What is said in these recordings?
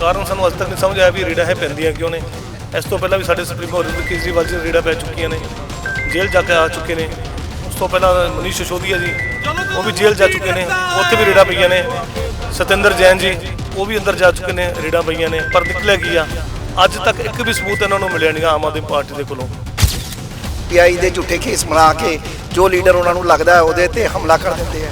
ਕਾਰਨ ਸਾਨੂੰ ਅੱਜ ਤੱਕ ਨਹੀਂ ਸਮਝ ਆਇਆ ਵੀ ਰੇੜਾ ਹੈ ਪੈਂਦੀਆਂ ਕਿਉਂ ਨੇ। ਇਸ ਤੋਂ ਪਹਿਲਾਂ ਵੀ ਸਾਡੇ ਸੁਪਰੀਮੋ ਅਰਵਿੰਦ ਕੇਜਰੀਵਾਲ ਜੀ ਰੇੜਾ ਪੈ ਚੁੱਕੀਆਂ ਨੇ। ਜੇਲ੍ਹ ਜਾ ਕੇ ਆ ਚੁੱਕੇ ਨੇ। ਉਸ ਤੋਂ ਪਹਿਲਾਂ ਮਨੀਸ਼ ਸਸ਼ੋਦੀਆ ਜੀ, ਉਹ ਵੀ ਜੇਲ੍ਹ ਜਾ ਚੁੱਕੇ ਨੇ। ਉੱਥੇ ਵੀ ਰੇੜਾ ਪਈਆਂ ਨੇ। ਸਤਿੰਦਰ ਜੈਨ ਜੀ, ਉਹ ਵੀ ਅੰਦਰ ਜਾ ਚੁੱਕੇ ਨੇ, ਰੇੜਾ ਪਈਆਂ ਨੇ। ਪਰ ਨਿਕਲਿਆ ਕੀ ਆ? ਅੱਜ ਤੱਕ ਇੱਕ ਵੀ ਸਬੂਤ ਇਹਨਾਂ ਨੂੰ ਮਿਲਿਆ ਨਹੀਂ ਆਮ ਆਦਮੀ ਪਾਰਟੀ ਦੇ ਕੋਲੋਂ। ਪੀਆਈ ਦੇ ਝੂਠੇ ਕੇਸ ਬਣਾ ਕੇ ਜੋ ਲੀਡਰ ਉਹਨਾਂ ਨੂੰ ਲੱਗਦਾ ਉਹਦੇ ਤੇ ਹਮਲਾ ਕਰ ਦਿੰਦੇ ਆ।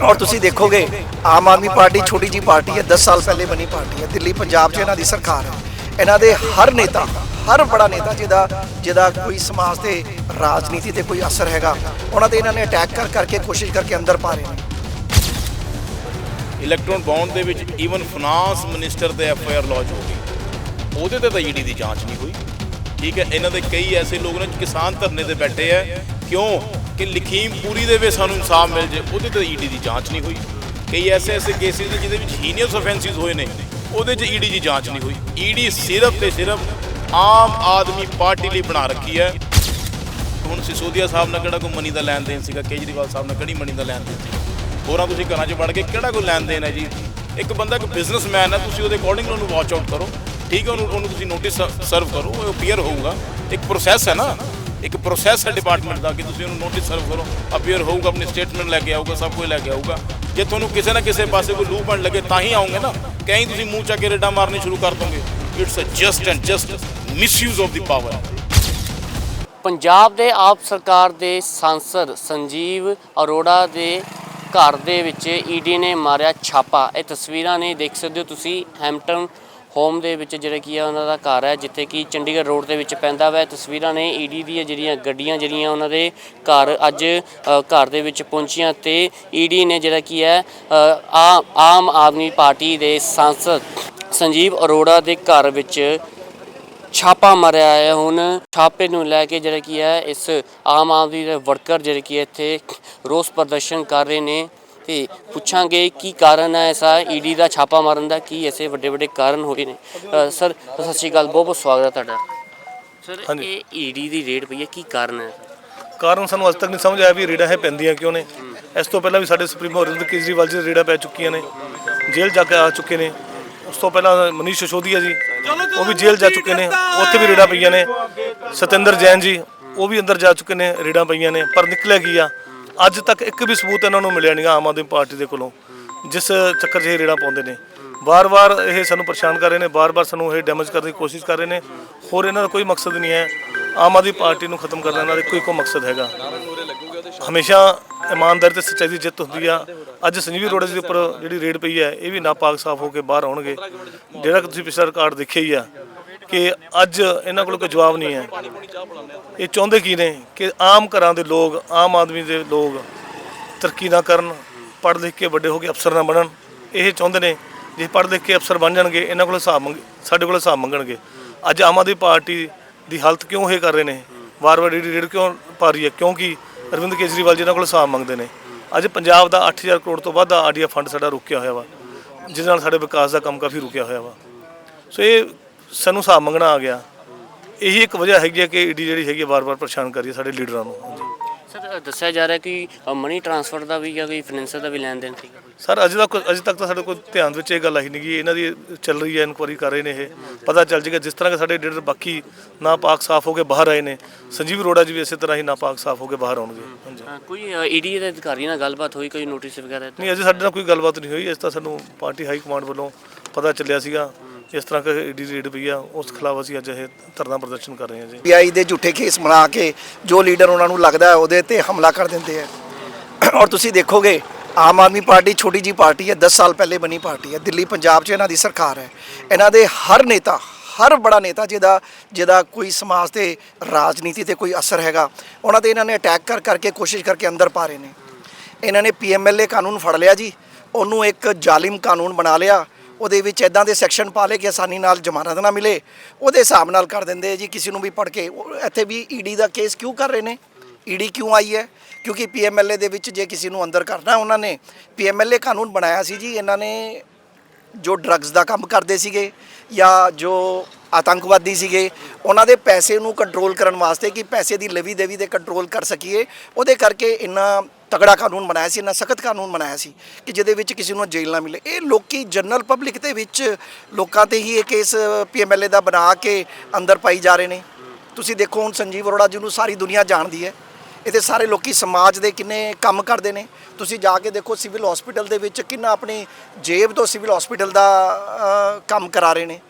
ਔਰ ਤੁਸੀਂ ਦੇਖੋਗੇ, ਆਮ ਆਦਮੀ ਪਾਰਟੀ ਛੋਟੀ ਜੀ ਪਾਰਟੀ ਹੈ 10 ਸਾਲ ਪਹਿਲੇ ਬਣੀ ਪਾਰਟੀ ਹੈ, ਦਿੱਲੀ, ਪੰਜਾਬ 'ਚ ਇਹਨਾਂ ਦੀ ਸਰਕਾਰ ਹੈ। ਇਹਨਾਂ ਦੇ ਹਰ ਨੇਤਾ, ਹਰ ਬੜਾ ਨੇਤਾ ਜਿਹਦਾ ਜਿਹਦਾ ਕੋਈ ਸਮਾਜ ਤੇ ਰਾਜਨੀਤੀ ਤੇ ਕੋਈ ਅਸਰ ਹੈਗਾ, ਉਹਨਾਂ ਤੇ ਇਹਨਾਂ ਨੇ ਅਟੈਕ ਕਰ ਕਰਕੇ, ਕੋਸ਼ਿਸ਼ ਕਰਕੇ ਅੰਦਰ ਪਾ ਰਹੇ ਨੇ। ਇਲੈਕਟ੍ਰੋਨ ਬੌਂਡ ਦੇ ਵਿੱਚ ਈਵਨ ਫਾਈਨਾਂਸ ਮਿਨਿਸਟਰ ਤੇ ਐਫ ਆਈ ਆਰ ਲਾਂਚ ਹੋ ਗਈ। ਉਹਦੇ ਤੇ ਤਾਂ ਈਡੀ ਦੀ ਜਾਂਚ ਨਹੀਂ ਹੋਈ। ਠੀਕ ਹੈ, ਇਹਨਾਂ ਦੇ ਕਈ ਐਸੇ ਲੋਕ ਨੇ, ਕਿਸਾਨ ਧਰਨੇ ਤੇ ਬੈਠੇ ਆ ਕਿਉਂ? ਕਿ ਲਖੀਮਪੂਰੀ ਦੇ ਵਿੱਚ ਸਾਨੂੰ ਇਨਸਾਫ ਮਿਲ ਜੇ, ਉਹਦੇ ਤੇ ਈਡੀ ਦੀ ਜਾਂਚ ਨਹੀਂ ਹੋਈ। ਕਈ ਐਸੇ ਐਸੇ ਕੇਸਿਸ ਨੇ ਜਿਹਦੇ ਵਿੱਚ ਹੀਨੀਅਸ ਆਫੈਂਸਿਸ ਹੋਏ ਨੇ, ਉਹਦੇ 'ਚ ਈਡੀ ਦੀ ਜਾਂਚ ਨਹੀਂ ਹੋਈ। ਈਡੀ ਸਿਰਫ ਤੇ ਸਿਰਫ ਆਮ ਆਦਮੀ ਪਾਰਟੀ ਲਈ ਬਣਾ ਰੱਖੀ ਹੈ। ਹੁਣ ਸਿਸੋਦੀਆ ਸਾਹਿਬ ਨਾਲ ਕਿਹੜਾ ਕੋਈ ਮਨੀ ਦਾ ਲੈਣ ਦੇਣ ਸੀਗਾ? ਕੇਜਰੀਵਾਲ ਸਾਹਿਬ ਨਾਲ ਕਿਹੜੀ ਮਨੀ ਦਾ ਲੈਣ ਦੇਣ ਸੀ ਹੋਰਾਂ ਤੁਸੀਂ ਘਰਾਂ 'ਚ ਵੜ ਕੇ ਕਿਹੜਾ ਕੋਈ ਲੈਣ ਦੇਣ ਹੈ ਜੀ? ਇੱਕ ਬੰਦਾ ਇੱਕ ਬਿਜ਼ਨਸਮੈਨ ਹੈ, ਤੁਸੀਂ ਉਹਦੇ ਅਕੋਰਡਿੰਗ ਉਹਨੂੰ ਵਾਚ ਆਊਟ ਕਰੋ। ਠੀਕ ਹੈ, ਉਹਨੂੰ ਉਹਨੂੰ ਤੁਸੀਂ ਨੋਟਿਸ ਸਰਵ ਕਰੋ, ਉਹ ਅਪੀਅਰ ਹੋਊਗਾ। ਇੱਕ ਪ੍ਰੋਸੈਸ ਹੈ ਨਾ। ਇੱਕ ਪ੍ਰੋਸੈਸ ਹੈ ਡਿਪਾਰਟਮੈਂਟ ਦਾ ਕਿ ਤੁਸੀਂ ਉਹਨੂੰ ਨੋਟਿਸ ਸਰਵ ਕਰੋ ਅਪੀਅਰ ਹੋਊਗਾ, ਆਪਣੀ ਸਟੇਟਮੈਂਟ ਲੈ ਕੇ ਆਊਗਾ, ਸਭ ਕੁਝ ਲੈ ਕੇ ਆਊਗਾ। ਜੇ ਤੁਹਾਨੂੰ ਕਿਸੇ ਨਾ ਕਿਸੇ ਪਾਸੇ ਕੋਈ ਲੂਪ ਲੱਗੇ ਤਾਂ ਹੀ ਆਉਂਗੇ ਨਾ। ਕਹੀਂ ਤੁਸੀਂ ਮੂੰਹ ਚੱਕ ਕੇ ਰੇਡਾ ਮਾਰਨੀ ਸ਼ੁਰੂ ਕਰ ਦੋਗੇ। It's uh just and just misuse of the power Punjab ਦੇ ਆਪ ਸਰਕਾਰ ਦੇ ਸਾਂਸਦ ਸੰਜੀਵ ਅਰੋੜਾ ਦੇ ਘਰ ਦੇ ਵਿੱਚ ਈਡੀ ਨੇ ਮਾਰਿਆ ਛਾਪਾ। ਇਹ ਤਸਵੀਰਾਂ ਨੇ ਦੇਖ ਸਕਦੇ ਹੋ ਤੁਸੀਂ ਹੈਮਪਟਨ ਹੋਮ ਦੇ ਵਿੱਚ ਜਿਹੜਾ ਕੀ ਆ ਉਹਨਾਂ ਦਾ ਘਰ ਹੈ ਜਿੱਥੇ ਕਿ ਚੰਡੀਗੜ੍ਹ ਰੋਡ ਦੇ ਵਿੱਚ ਪੈਂਦਾ ਵਾ। ਤਸਵੀਰਾਂ ਨੇ ਈਡੀ ਦੀਆਂ ਜਿਹੜੀਆਂ ਗੱਡੀਆਂ ਜਿਹੜੀਆਂ ਉਹਨਾਂ ਦੇ ਘਰ ਅੱਜ ਘਰ ਦੇ ਵਿੱਚ ਪਹੁੰਚੀਆਂ ਤੇ ਈਡੀ ਨੇ ਜਿਹੜਾ ਕੀ ਹੈ ਅ, ਆਮ ਆਦਮੀ ਪਾਰਟੀ ਦੇ ਸਾਂਸਦ ਸੰਜੀਵ ਅਰੋੜਾ ਦੇ ਘਰ ਵਿੱਚ ਛਾਪਾ ਮਾਰਿਆ ਹੈ ਹੁਣ। ਛਾਪੇ ਨੂੰ ਲੈ ਕੇ ਜਿਹੜਾ ਕੀ ਹੈ ਇਸ ਆਮ ਆਦਮੀ ਦੇ ਵਰਕਰ ਜਿਹੜੇ ਕੀ ਇੱਥੇ ਰੋਸ ਪ੍ਰਦਰਸ਼ਨ ਕਰ ਰਹੇ ਨੇ। ਤੇ ਪੁੱਛਾਂਗੇ ਕੀ ਕਾਰਨ ਹੈ ਐਸਾ ਈਡੀ ਦਾ ਛਾਪਾ ਮਾਰਨ ਦਾ ਕੀ ਐਸੇ ਵੱਡੇ ਵੱਡੇ ਕਾਰਨ ਹੋਏ ਨੇ। ਅ, ਸਰ ਸਤਿ ਸ਼੍ਰੀ ਅਕਾਲ ਬਹੁਤ ਬਹੁਤ ਸਵਾਗਤ ਹੈ ਤੁਹਾਡਾ। ਸਰ ਹਾਂਜੀ। ਇਹ ਈਡੀ ਦੀ ਰੇਡ ਪਈ ਹੈ ਕੀ ਕਾਰਨ ਹੈ? ਕਾਰਨ ਸਾਨੂੰ ਅੱਜ ਤੱਕ ਨਹੀਂ ਸਮਝ ਆਇਆ ਵੀ ਰੇੜਾ ਹੈ ਪੈਂਦੀਆਂ ਕਿਉਂ ਨੇ। ਇਸ ਤੋਂ ਪਹਿਲਾਂ ਵੀ ਸਾਡੇ ਸੁਪਰੀਮੋ ਅਰਵਿੰਦ ਕੇਜਰੀਵਾਲ ਜੀ ਰੇੜਾ ਪੈ ਚੁੱਕੀਆਂ ਨੇ ਜੇਲ੍ਹ ਜਾ ਕੇ ਆ ਚੁੱਕੇ ਨੇ। ਉਸ ਤੋਂ ਪਹਿਲਾਂ ਮਨੀਸ਼ ਸਿਸੋਦੀਆ ਜੀ ਉਹ ਵੀ ਜੇਲ੍ਹ ਜਾ ਚੁੱਕੇ ਨੇ ਉੱਥੇ ਵੀ ਰੇੜਾ ਪਈਆਂ ਨੇ। ਸਤਿੰਦਰ ਜੈਨ ਜੀ ਉਹ ਵੀ ਅੰਦਰ ਜਾ ਚੁੱਕੇ ਨੇ ਰੇੜਾ ਪਈਆਂ ਨੇ ਪਰ ਨਿਕਲਿਆ ਕੀ ਆ? ਅੱਜ ਤੱਕ ਇੱਕ ਵੀ ਸਬੂਤ ਇਹਨਾਂ ਨੂੰ ਮਿਲਿਆ ਨਹੀਂ ਆਮ ਆਦਮੀ ਪਾਰਟੀ ਦੇ ਕੋਲੋਂ, ਜਿਸ ਚੱਕਰ 'ਚ ਇਹ ਰੇੜਾ ਪਾਉਂਦੇ ਨੇ। ਵਾਰ-ਵਾਰ ਇਹ ਸਾਨੂੰ ਪਰੇਸ਼ਾਨ ਕਰ ਰਹੇ ਨੇ, ਵਾਰ-ਵਾਰ ਸਾਨੂੰ ਇਹ ਡੈਮੇਜ ਕਰਨ ਦੀ ਕੋਸ਼ਿਸ਼ ਕਰ ਰਹੇ ਨੇ। ਹੋਰ ਇਹਨਾਂ ਦਾ ਕੋਈ ਮਕਸਦ ਨਹੀਂ ਹੈ। ਆਮ ਆਦਮੀ ਪਾਰਟੀ ਨੂੰ ਖਤਮ ਕਰਨਾ ਇਹਨਾਂ ਦਾ ਕੋਈ ਇੱਕੋ ਮਕਸਦ ਹੈਗਾ। ਹਮੇਸ਼ਾ ਇਮਾਨਦਾਰੀ ਤੇ ਸੱਚਾਈ ਦੀ ਜਿੱਤ ਹੁੰਦੀ ਆ। ਅੱਜ ਸੰਜੀਵੀ ਰੋਡ ਦੇ ਉੱਪਰ ਜਿਹੜੀ ਰੇਡ ਪਈ ਹੈ, ਇਹ ਵੀ ਨਾਪਾਕ ਸਾਫ਼ ਹੋ ਕੇ ਬਾਹਰ ਆਉਣਗੇ। ਜਿਹੜਾ ਕਿ ਤੁਸੀਂ ਪਿਛਲਾ ਰਿਕਾਰਡ ਦੇਖਿਆ ਹੀ ਆ। ਕਿ ਅੱਜ ਇਹਨਾਂ ਕੋਲ ਕੋਈ ਜਵਾਬ ਨਹੀਂ ਹੈ। ਇਹ ਚਾਹੁੰਦੇ ਕੀ ਨੇ ਕਿ ਆਮ ਘਰਾਂ ਦੇ ਲੋਕ, ਆਮ ਆਦਮੀ ਦੇ ਲੋਕ ਤਰੱਕੀ ਨਾ ਕਰਨ, ਪੜ੍ਹ ਲਿਖ ਕੇ ਵੱਡੇ ਹੋ ਕੇ ਅਫਸਰ ਨਾ ਬਣਨ। ਇਹ ਚਾਹੁੰਦੇ ਨੇ ਜੇ ਪੜ੍ਹ ਲਿਖ ਕੇ ਅਫਸਰ ਬਣ ਜਾਣਗੇ, ਇਹਨਾਂ ਕੋਲ ਹਿਸਾਬ ਮੰਗ, ਸਾਡੇ ਕੋਲ ਹਿਸਾਬ ਮੰਗਣਗੇ। ਅੱਜ ਆਮ ਆਦਮੀ ਪਾਰਟੀ ਦੀ ਹਾਲਤ ਕਿਉਂ ਇਹ ਕਰ ਰਹੇ ਨੇ? ਵਾਰ-ਵਾਰ ਰੇਡ ਰੇਡ ਕਿਉਂ ਪਾ ਰਹੀ ਹੈ? ਕਿਉਂਕਿ ਅਰਵਿੰਦ ਕੇਜਰੀਵਾਲ ਜੀ ਇਹਨਾਂ ਕੋਲ ਹਿਸਾਬ ਮੰਗਦੇ ਨੇ। ਅੱਜ ਪੰਜਾਬ ਦਾ 8000 ਕਰੋੜ ਤੋਂ ਵੱਧ ਦਾ ਆਰਡੀਆ ਫੰਡ ਸਾਡਾ ਰੁਕਿਆ ਹੋਇਆ ਵਾ, ਜਿਹਦੇ ਨਾਲ ਸਾਡੇ ਵਿਕਾਸ ਦਾ ਕੰਮ ਕਾਫੀ ਰੁਕਿਆ ਹੋਇਆ ਵਾ। ਸੋ ਇਹ ਸਾਨੂੰ ਹਿਸਾਬ ਮੰਗਣਾ ਆ ਗਿਆ। ਇਹੀ ਇੱਕ ਵਜ੍ਹਾ ਹੈਗੀ ਹੈ ਕਿ ਈਡੀ ਜਿਹੜੀ ਹੈਗੀ ਵਾਰ-ਵਾਰ ਪਰੇਸ਼ਾਨ ਕਰ ਰਹੀ ਹੈ ਸਾਡੇ ਲੀਡਰਾਂ ਨੂੰ। ਹਾਂਜੀ। ਸਰ ਦੱਸਿਆ ਜਾ ਰਿਹਾ ਕਿ ਮਨੀ ਟ੍ਰਾਂਸਫਰ ਦਾ ਵੀ ਜਾਂ ਕੋਈ ਫਾਈਨੈਂਸਰ ਦਾ ਵੀ ਲੈਣ ਦੇਣ ਕੋਈ ਸਰ ਅਜੇ ਤੱਕ ਅਜੇ ਤੱਕ ਤਾਂ ਸਾਡੇ ਕੋਲ ਧਿਆਨ ਵਿੱਚ ਇਹ ਗੱਲ ਆਈ ਨਹੀਂ ਗੀ ਇਹਨਾਂ ਦੀ ਚੱਲ ਰਹੀ ਹੈ ਇਨਕੁਆਰੀ ਕਰ ਰਹੇ ਨੇ ਇਹ। ਪਤਾ ਚੱਲ ਜਾਏਗਾ ਜਿਸ ਤਰ੍ਹਾਂ ਕਿ ਸਾਡੇ ਲੀਡਰ ਬਾਕੀ ਨਾਪਾਕ ਸਾਫ਼ ਹੋ ਕੇ ਬਾਹਰ ਆਏ ਨੇ। ਸੰਜੀਵ ਅਰੋੜਾ ਜੀ ਵੀ ਇਸੇ ਤਰ੍ਹਾਂ ਹੀ ਨਾਪਾਕ ਸਾਫ਼ ਹੋ ਕੇ ਬਾਹਰ ਆਉਣਗੇ। ਹਾਂਜੀ। ਅ, ਕੋਈ ਈਡੀ ਦੇ ਅਧਿਕਾਰੀ ਨਾਲ ਗੱਲਬਾਤ ਹੋਈ ਕੋਈ ਨੋਟਿਸ ਵਗੈਰਾ ਨਹੀਂ ਅਜੇ ਸਾਡੇ ਨਾਲ ਕੋਈ ਗੱਲਬਾਤ ਨਹੀਂ ਹੋਈ। ਇਸ ਤਾਂ ਸਾਨੂੰ ਪਾਰਟੀ ਹਾਈ ਕਮਾਂਡ ਵੱਲੋਂ ਪਤਾ ਚੱਲਿਆ ਸੀਗਾ। ਇਸ ਤਰ੍ਹਾਂ ਕਿ ਈਡੀ ਰੇਡ ਪਈ ਆ, ਉਸ ਖਿਲਾਫ ਅਸੀਂ ਅੱਜ ਇਹ ਧਰਨਾ ਪ੍ਰਦਰਸ਼ਨ ਕਰ ਰਹੇ ਹਾਂ ਜੀ। ਪੀਆਈ ਦੇ ਝੂਠੇ ਕੇਸ ਬਣਾ ਕੇ ਜੋ ਲੀਡਰ ਉਹਨਾਂ ਨੂੰ ਲੱਗਦਾ ਉਹਦੇ ਤੇ ਹਮਲਾ ਕਰ ਦਿੰਦੇ ਆ। ਔਰ ਤੁਸੀਂ ਦੇਖੋਗੇ, ਆਮ ਆਦਮੀ ਪਾਰਟੀ ਛੋਟੀ ਜੀ ਪਾਰਟੀ ਹੈ 10 ਸਾਲ ਪਹਿਲੇ ਬਣੀ ਪਾਰਟੀ ਹੈ, ਦਿੱਲੀ, ਪੰਜਾਬ 'ਚ ਇਹਨਾਂ ਦੀ ਸਰਕਾਰ ਹੈ। ਇਹਨਾਂ ਦੇ ਹਰ ਨੇਤਾ, ਹਰ ਬੜਾ ਨੇਤਾ ਜਿਹਦਾ ਜਿਹਦਾ ਕੋਈ ਸਮਾਜ ਤੇ, ਰਾਜਨੀਤੀ ਤੇ ਕੋਈ ਅਸਰ ਹੈਗਾ, ਉਹਨਾਂ ਤੇ ਇਹਨਾਂ ਨੇ ਅਟੈਕ ਕਰ, ਕਰਕੇ ਕੋਸ਼ਿਸ਼ ਕਰਕੇ ਅੰਦਰ ਪਾ ਰਹੇ ਨੇ। ਇਹਨਾਂ ਨੇ ਪੀਐਮਐਲਏ ਕਾਨੂੰਨ ਫੜ ਲਿਆ ਜੀ, ਉਹਨੂੰ ਇੱਕ ਜ਼ਾਲਿਮ ਕਾਨੂੰਨ ਬਣਾ ਲਿਆ ਉਹਦੇ ਵਿੱਚ ਇਦਾਂ ਦੇ ਸੈਕਸ਼ਨ ਪਾ ਲਏ ਕਿ ਆਸਾਨੀ ਨਾਲ ਜ਼ਮਾਨਤ ਨਾ ਮਿਲੇ। ਉਹਦੇ ਹਿਸਾਬ ਨਾਲ ਕਰ ਦਿੰਦੇ ਜੀ, ਕਿਸੇ ਨੂੰ ਵੀ ਪੜ ਕੇ। ਉਹ ਇੱਥੇ ਵੀ ਈਡੀ ਦਾ ਕੇਸ ਕਿਉਂ ਕਰ ਰਹੇ ਨੇ? ਈਡੀ ਕਿਉਂ ਆਈ ਹੈ? ਕਿਉਂਕਿ ਪੀਐਮਐਲਏ ਦੇ ਵਿੱਚ ਜੇ ਕਿਸੇ ਨੂੰ ਅੰਦਰ ਕਰਨਾ ਉਹਨਾਂ ਨੇ ਪੀਐਮਐਲਏ ਕਾਨੂੰਨ ਬਣਾਇਆ ਸੀ ਜੀ, ਇਹਨਾਂ ਨੇ ਜੋ ਡਰੱਗਸ ਦਾ ਕੰਮ ਕਰਦੇ ਸੀਗੇ ਜਾਂ ਜੋ ਆਤੰਕਵਾਦੀ ਸੀਗੇ। ਉਹਨਾਂ ਦੇ ਪੈਸੇ ਨੂੰ ਕੰਟਰੋਲ ਕਰਨ ਵਾਸਤੇ ਕਿ ਪੈਸੇ ਦੀ ਲਵੀ ਦੇਵੀ ਦੇ ਕੰਟਰੋਲ ਕਰ ਸਕੀਏ। ਉਹਦੇ ਕਰਕੇ ਇੰਨਾ ਤਗੜਾ ਕਾਨੂੰਨ ਬਣਾਇਆ ਸੀ, ਇੰਨਾ ਸਖਤ ਕਾਨੂੰਨ ਬਣਾਇਆ ਸੀ ਕਿ ਜਿਹਦੇ ਵਿੱਚ ਕਿਸੇ ਨੂੰ ਜੇਲ੍ਹ ਨਾ ਮਿਲੇ। ਇਹ ਲੋਕੀ ਜਨਰਲ ਪਬਲਿਕ ਦੇ ਵਿੱਚ ਲੋਕਾਂ ਤੇ ਹੀ ਇਹ ਕੇਸ ਪੀਐਮਐਲਏ ਦਾ ਬਣਾ ਕੇ ਅੰਦਰ ਪਾਈ ਜਾ ਰਹੇ ਨੇ। ਤੁਸੀਂ ਦੇਖੋ ਹੁਣ ਸੰਜੀਵ ਅਰੋੜਾ ਜੀ ਨੂੰ ਸਾਰੀ ਦੁਨੀਆ ਜਾਣਦੀ ਹੈ। ਇਹਦੇ ਸਾਰੇ ਲੋਕੀ ਸਮਾਜ ਦੇ ਕਿੰਨੇ ਕੰਮ ਕਰਦੇ ਨੇ। ਤੁਸੀਂ ਜਾ ਕੇ ਦੇਖੋ ਸਿਵਲ ਹਸਪੀਟਲ ਦੇ ਵਿੱਚ ਕਿੰਨਾ ਆਪਣੀ ਜੇਬ ਤੋਂ ਸਿਵਲ ਹਸਪੀਟਲ ਦਾ ਕੰਮ ਕਰਾ ਰਹੇ ਨੇ।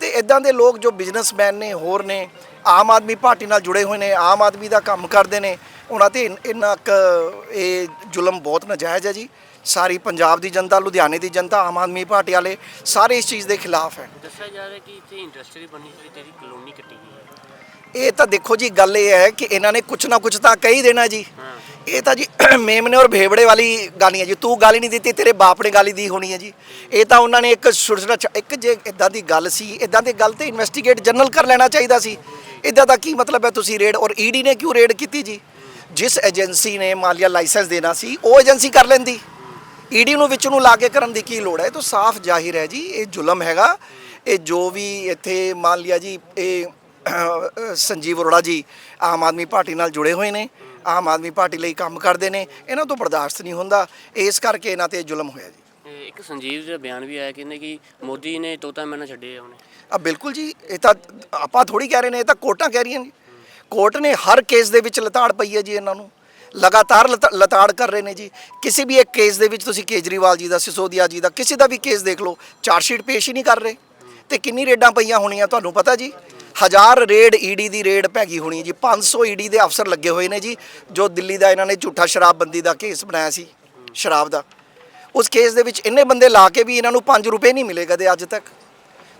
ਤੇ ਇਦਾਂ ਦੇ ਲੋਕ ਜੋ ਬਿਜ਼ਨਸਮੈਨ ਨੇ ਹੋਰ ਨੇ ਆਮ ਆਦਮੀ ਪਾਰਟੀ ਨਾਲ ਜੁੜੇ ਹੋਏ ਨੇ ਆਮ ਆਦਮੀ ਦਾ ਕੰਮ ਕਰਦੇ ਨੇ ਉਹਨਾਂ ਤੇ ਇਨ- ਕੁ ਇਹ ਜ਼ੁਲਮ ਬਹੁਤ ਨਜਾਇਜ਼ ਹੈ ਜੀ। ਸਾਰੀ ਪੰਜਾਬ ਦੀ ਜਨਤਾ ਲੁਧਿਆਣੇ ਦੀ ਜਨਤਾ ਆਮ ਆਦਮੀ ਪਾਰਟੀ ਵਾਲੇ ਸਾਰੇ ਇਸ ਚੀਜ਼ ਦੇ ਖਿਲਾਫ ਹੈ। ਦੱਸਿਆ ਜਾ ਰਿਹਾ ਕਿ ਇੱਥੇ ਇੰਡਸਟਰੀ ਬਣੀ ਸੀ ਤੇਰੀ ਕਲੋਨੀ ਕੱਟੀ ਗਈ ਹੈ। ਇਹ ਤਾਂ ਦੇਖੋ ਜੀ ਗੱਲ ਇਹ ਹੈ ਕਿ ਇਹਨਾਂ ਨੇ ਕੁਛ ਨਾ ਕੁਛ ਤਾਂ ਕਹੀ ਦੇਣਾ ਜੀ। ਇਹ ਤਾਂ ਜੀ ਮੇਮਨੇ ਔਰ ਭੇਵੜੇ ਵਾਲੀ ਗਾਲੀ ਹੈ ਜੀ। ਤੂੰ ਗਾਲੀ ਨਹੀਂ ਦਿੱਤੀ, ਤੇਰੇ ਬਾਪ ਨੇ ਗਾਲੀ ਦੀ ਹੋਣੀ ਹੈ ਜੀ। ਇਹ ਤਾਂ ਉਹਨਾਂ ਨੇ ਇੱਕ ਛੋਟਾ ਇੱਕ ਜੇ ਇਦਾਂ ਦੀ ਗੱਲ ਸੀ ਇਦਾਂ ਦੀ ਗੱਲ ਤੇ ਇਨਵੈਸਟੀਗੇਟ ਜਨਰਲ ਕਰ ਲੈਣਾ ਚਾਹੀਦਾ ਸੀ। ਇਦਾਂ ਦਾ ਕੀ ਮਤਲਬ ਹੈ ਤੁਸੀਂ ਰੇਡ ਔਰ ਈਡੀ ਨੇ ਕਿਉਂ ਰੇਡ ਕੀਤੀ ਜੀ? ਜਿਸ ਏਜੰਸੀ ਨੇ ਮਾਲੀਆ ਲਾਇਸੈਂਸ ਦੇਣਾ ਸੀ, ਉਹ ਏਜੰਸੀ ਕਰ ਲੈਂਦੀ। ਈਡੀ ਨੂੰ ਵਿੱਚ ਨੂੰ ਲਾ ਕੇ ਕਰਨ ਦੀ ਕੀ ਲੋੜ ਹੈ? ਇਹ ਤਾਂ ਸਾਫ਼ ਜ਼ਾਹਿਰ ਹੈ ਜੀ, ਇਹ ਜ਼ੁਲਮ ਹੈਗਾ। ਇਹ ਜੋ ਵੀ ਇੱਥੇ ਮੰਨ ਲਿਆ ਜੀ, ਇਹ ਸੰਜੀਵ ਅਰੋੜਾ ਜੀ ਆਮ ਆਦਮੀ ਪਾਰਟੀ ਨਾਲ ਜੁੜੇ ਹੋਏ ਨੇ। ਆਮ ਆਦਮੀ ਪਾਰਟੀ ਲਈ ਕੰਮ ਕਰਦੇ ਨੇ ਇਹਨਾਂ ਤੋਂ ਬਰਦਾਸ਼ਤ ਨਹੀਂ ਹੁੰਦਾ। ਇਸ ਕਰਕੇ ਇਹਨਾਂ ਤੇ ਜ਼ੁਲਮ ਹੋਇਆ ਜੀ। ਇੱਕ ਸੰਜੀਵ ਦਾ ਬਿਆਨ ਵੀ ਆਇਆ ਕਹਿੰਦੇ ਕਿ ਮੋਦੀ ਨੇ ਤੋਤਾ ਮੈਨਾਂ ਛੱਡੇ ਆ ਉਹਨੇ। ਆ ਬਿਲਕੁਲ ਜੀ ਇਹ ਤਾਂ ਆਪਾਂ ਥੋੜੀ ਕਹਿ ਰਹੇ ਨੇ ਇਹ ਤਾਂ ਕੋਰਟਾਂ ਕਹਿ ਰਹੀਆਂ ਨੇ। ਕੋਰਟ ਨੇ ਹਰ ਕੇਸ ਦੇ ਵਿੱਚ ਲਤਾੜ ਪਈ ਹੈ ਜੀ ਇਹਨਾਂ ਨੂੰ। ਲਗਾਤਾਰ ਲਤਾ- ਲਤਾੜ ਕਰ ਰਹੇ ਨੇ ਜੀ। ਕਿਸੇ ਵੀ ਇੱਕ ਕੇਸ ਦੇ ਵਿੱਚ ਤੁਸੀਂ ਕੇਜਰੀਵਾਲ ਜੀ ਦਾ ਸਿਸੋਦੀਆ ਜੀ ਦਾ ਕਿਸੇ ਦਾ ਵੀ ਕੇਸ ਦੇਖ ਲਓ ਚਾਰਜ ਸ਼ੀਟ ਪੇਸ਼ ਹੀ ਨਹੀਂ ਕਰ ਰਹੇ। ਤੇ ਕਿੰਨੀ ਰੇਡਾਂ ਪਈਆਂ ਹੋਣੀਆਂ ਤੁਹਾਨੂੰ ਪਤਾ ਜੀ। ਹਜ਼ਾਰ ਰੇਡ ਈਡੀ ਦੀ ਰੇਡ ਪੈ ਗਈ ਹੋਣੀ ਜੀ। 500 ਈਡੀ ਦੇ ਅਫਸਰ ਲੱਗੇ ਹੋਏ ਨੇ ਜੀ, ਜੋ ਦਿੱਲੀ ਦਾ ਇਹਨਾਂ ਨੇ ਝੂਠਾ ਸ਼ਰਾਬਬੰਦੀ ਦਾ ਕੇਸ ਬਣਾਇਆ ਸੀ, ਸ਼ਰਾਬ ਦਾ। ਉਸ ਕੇਸ ਦੇ ਵਿੱਚ ਇੰਨੇ ਬੰਦੇ ਲਾ ਕੇ ਵੀ ਇਹਨਾਂ ਨੂੰ 5 ਰੁਪਏ ਨਹੀਂ ਮਿਲੇ ਕਦੇ ਅੱਜ ਤੱਕ।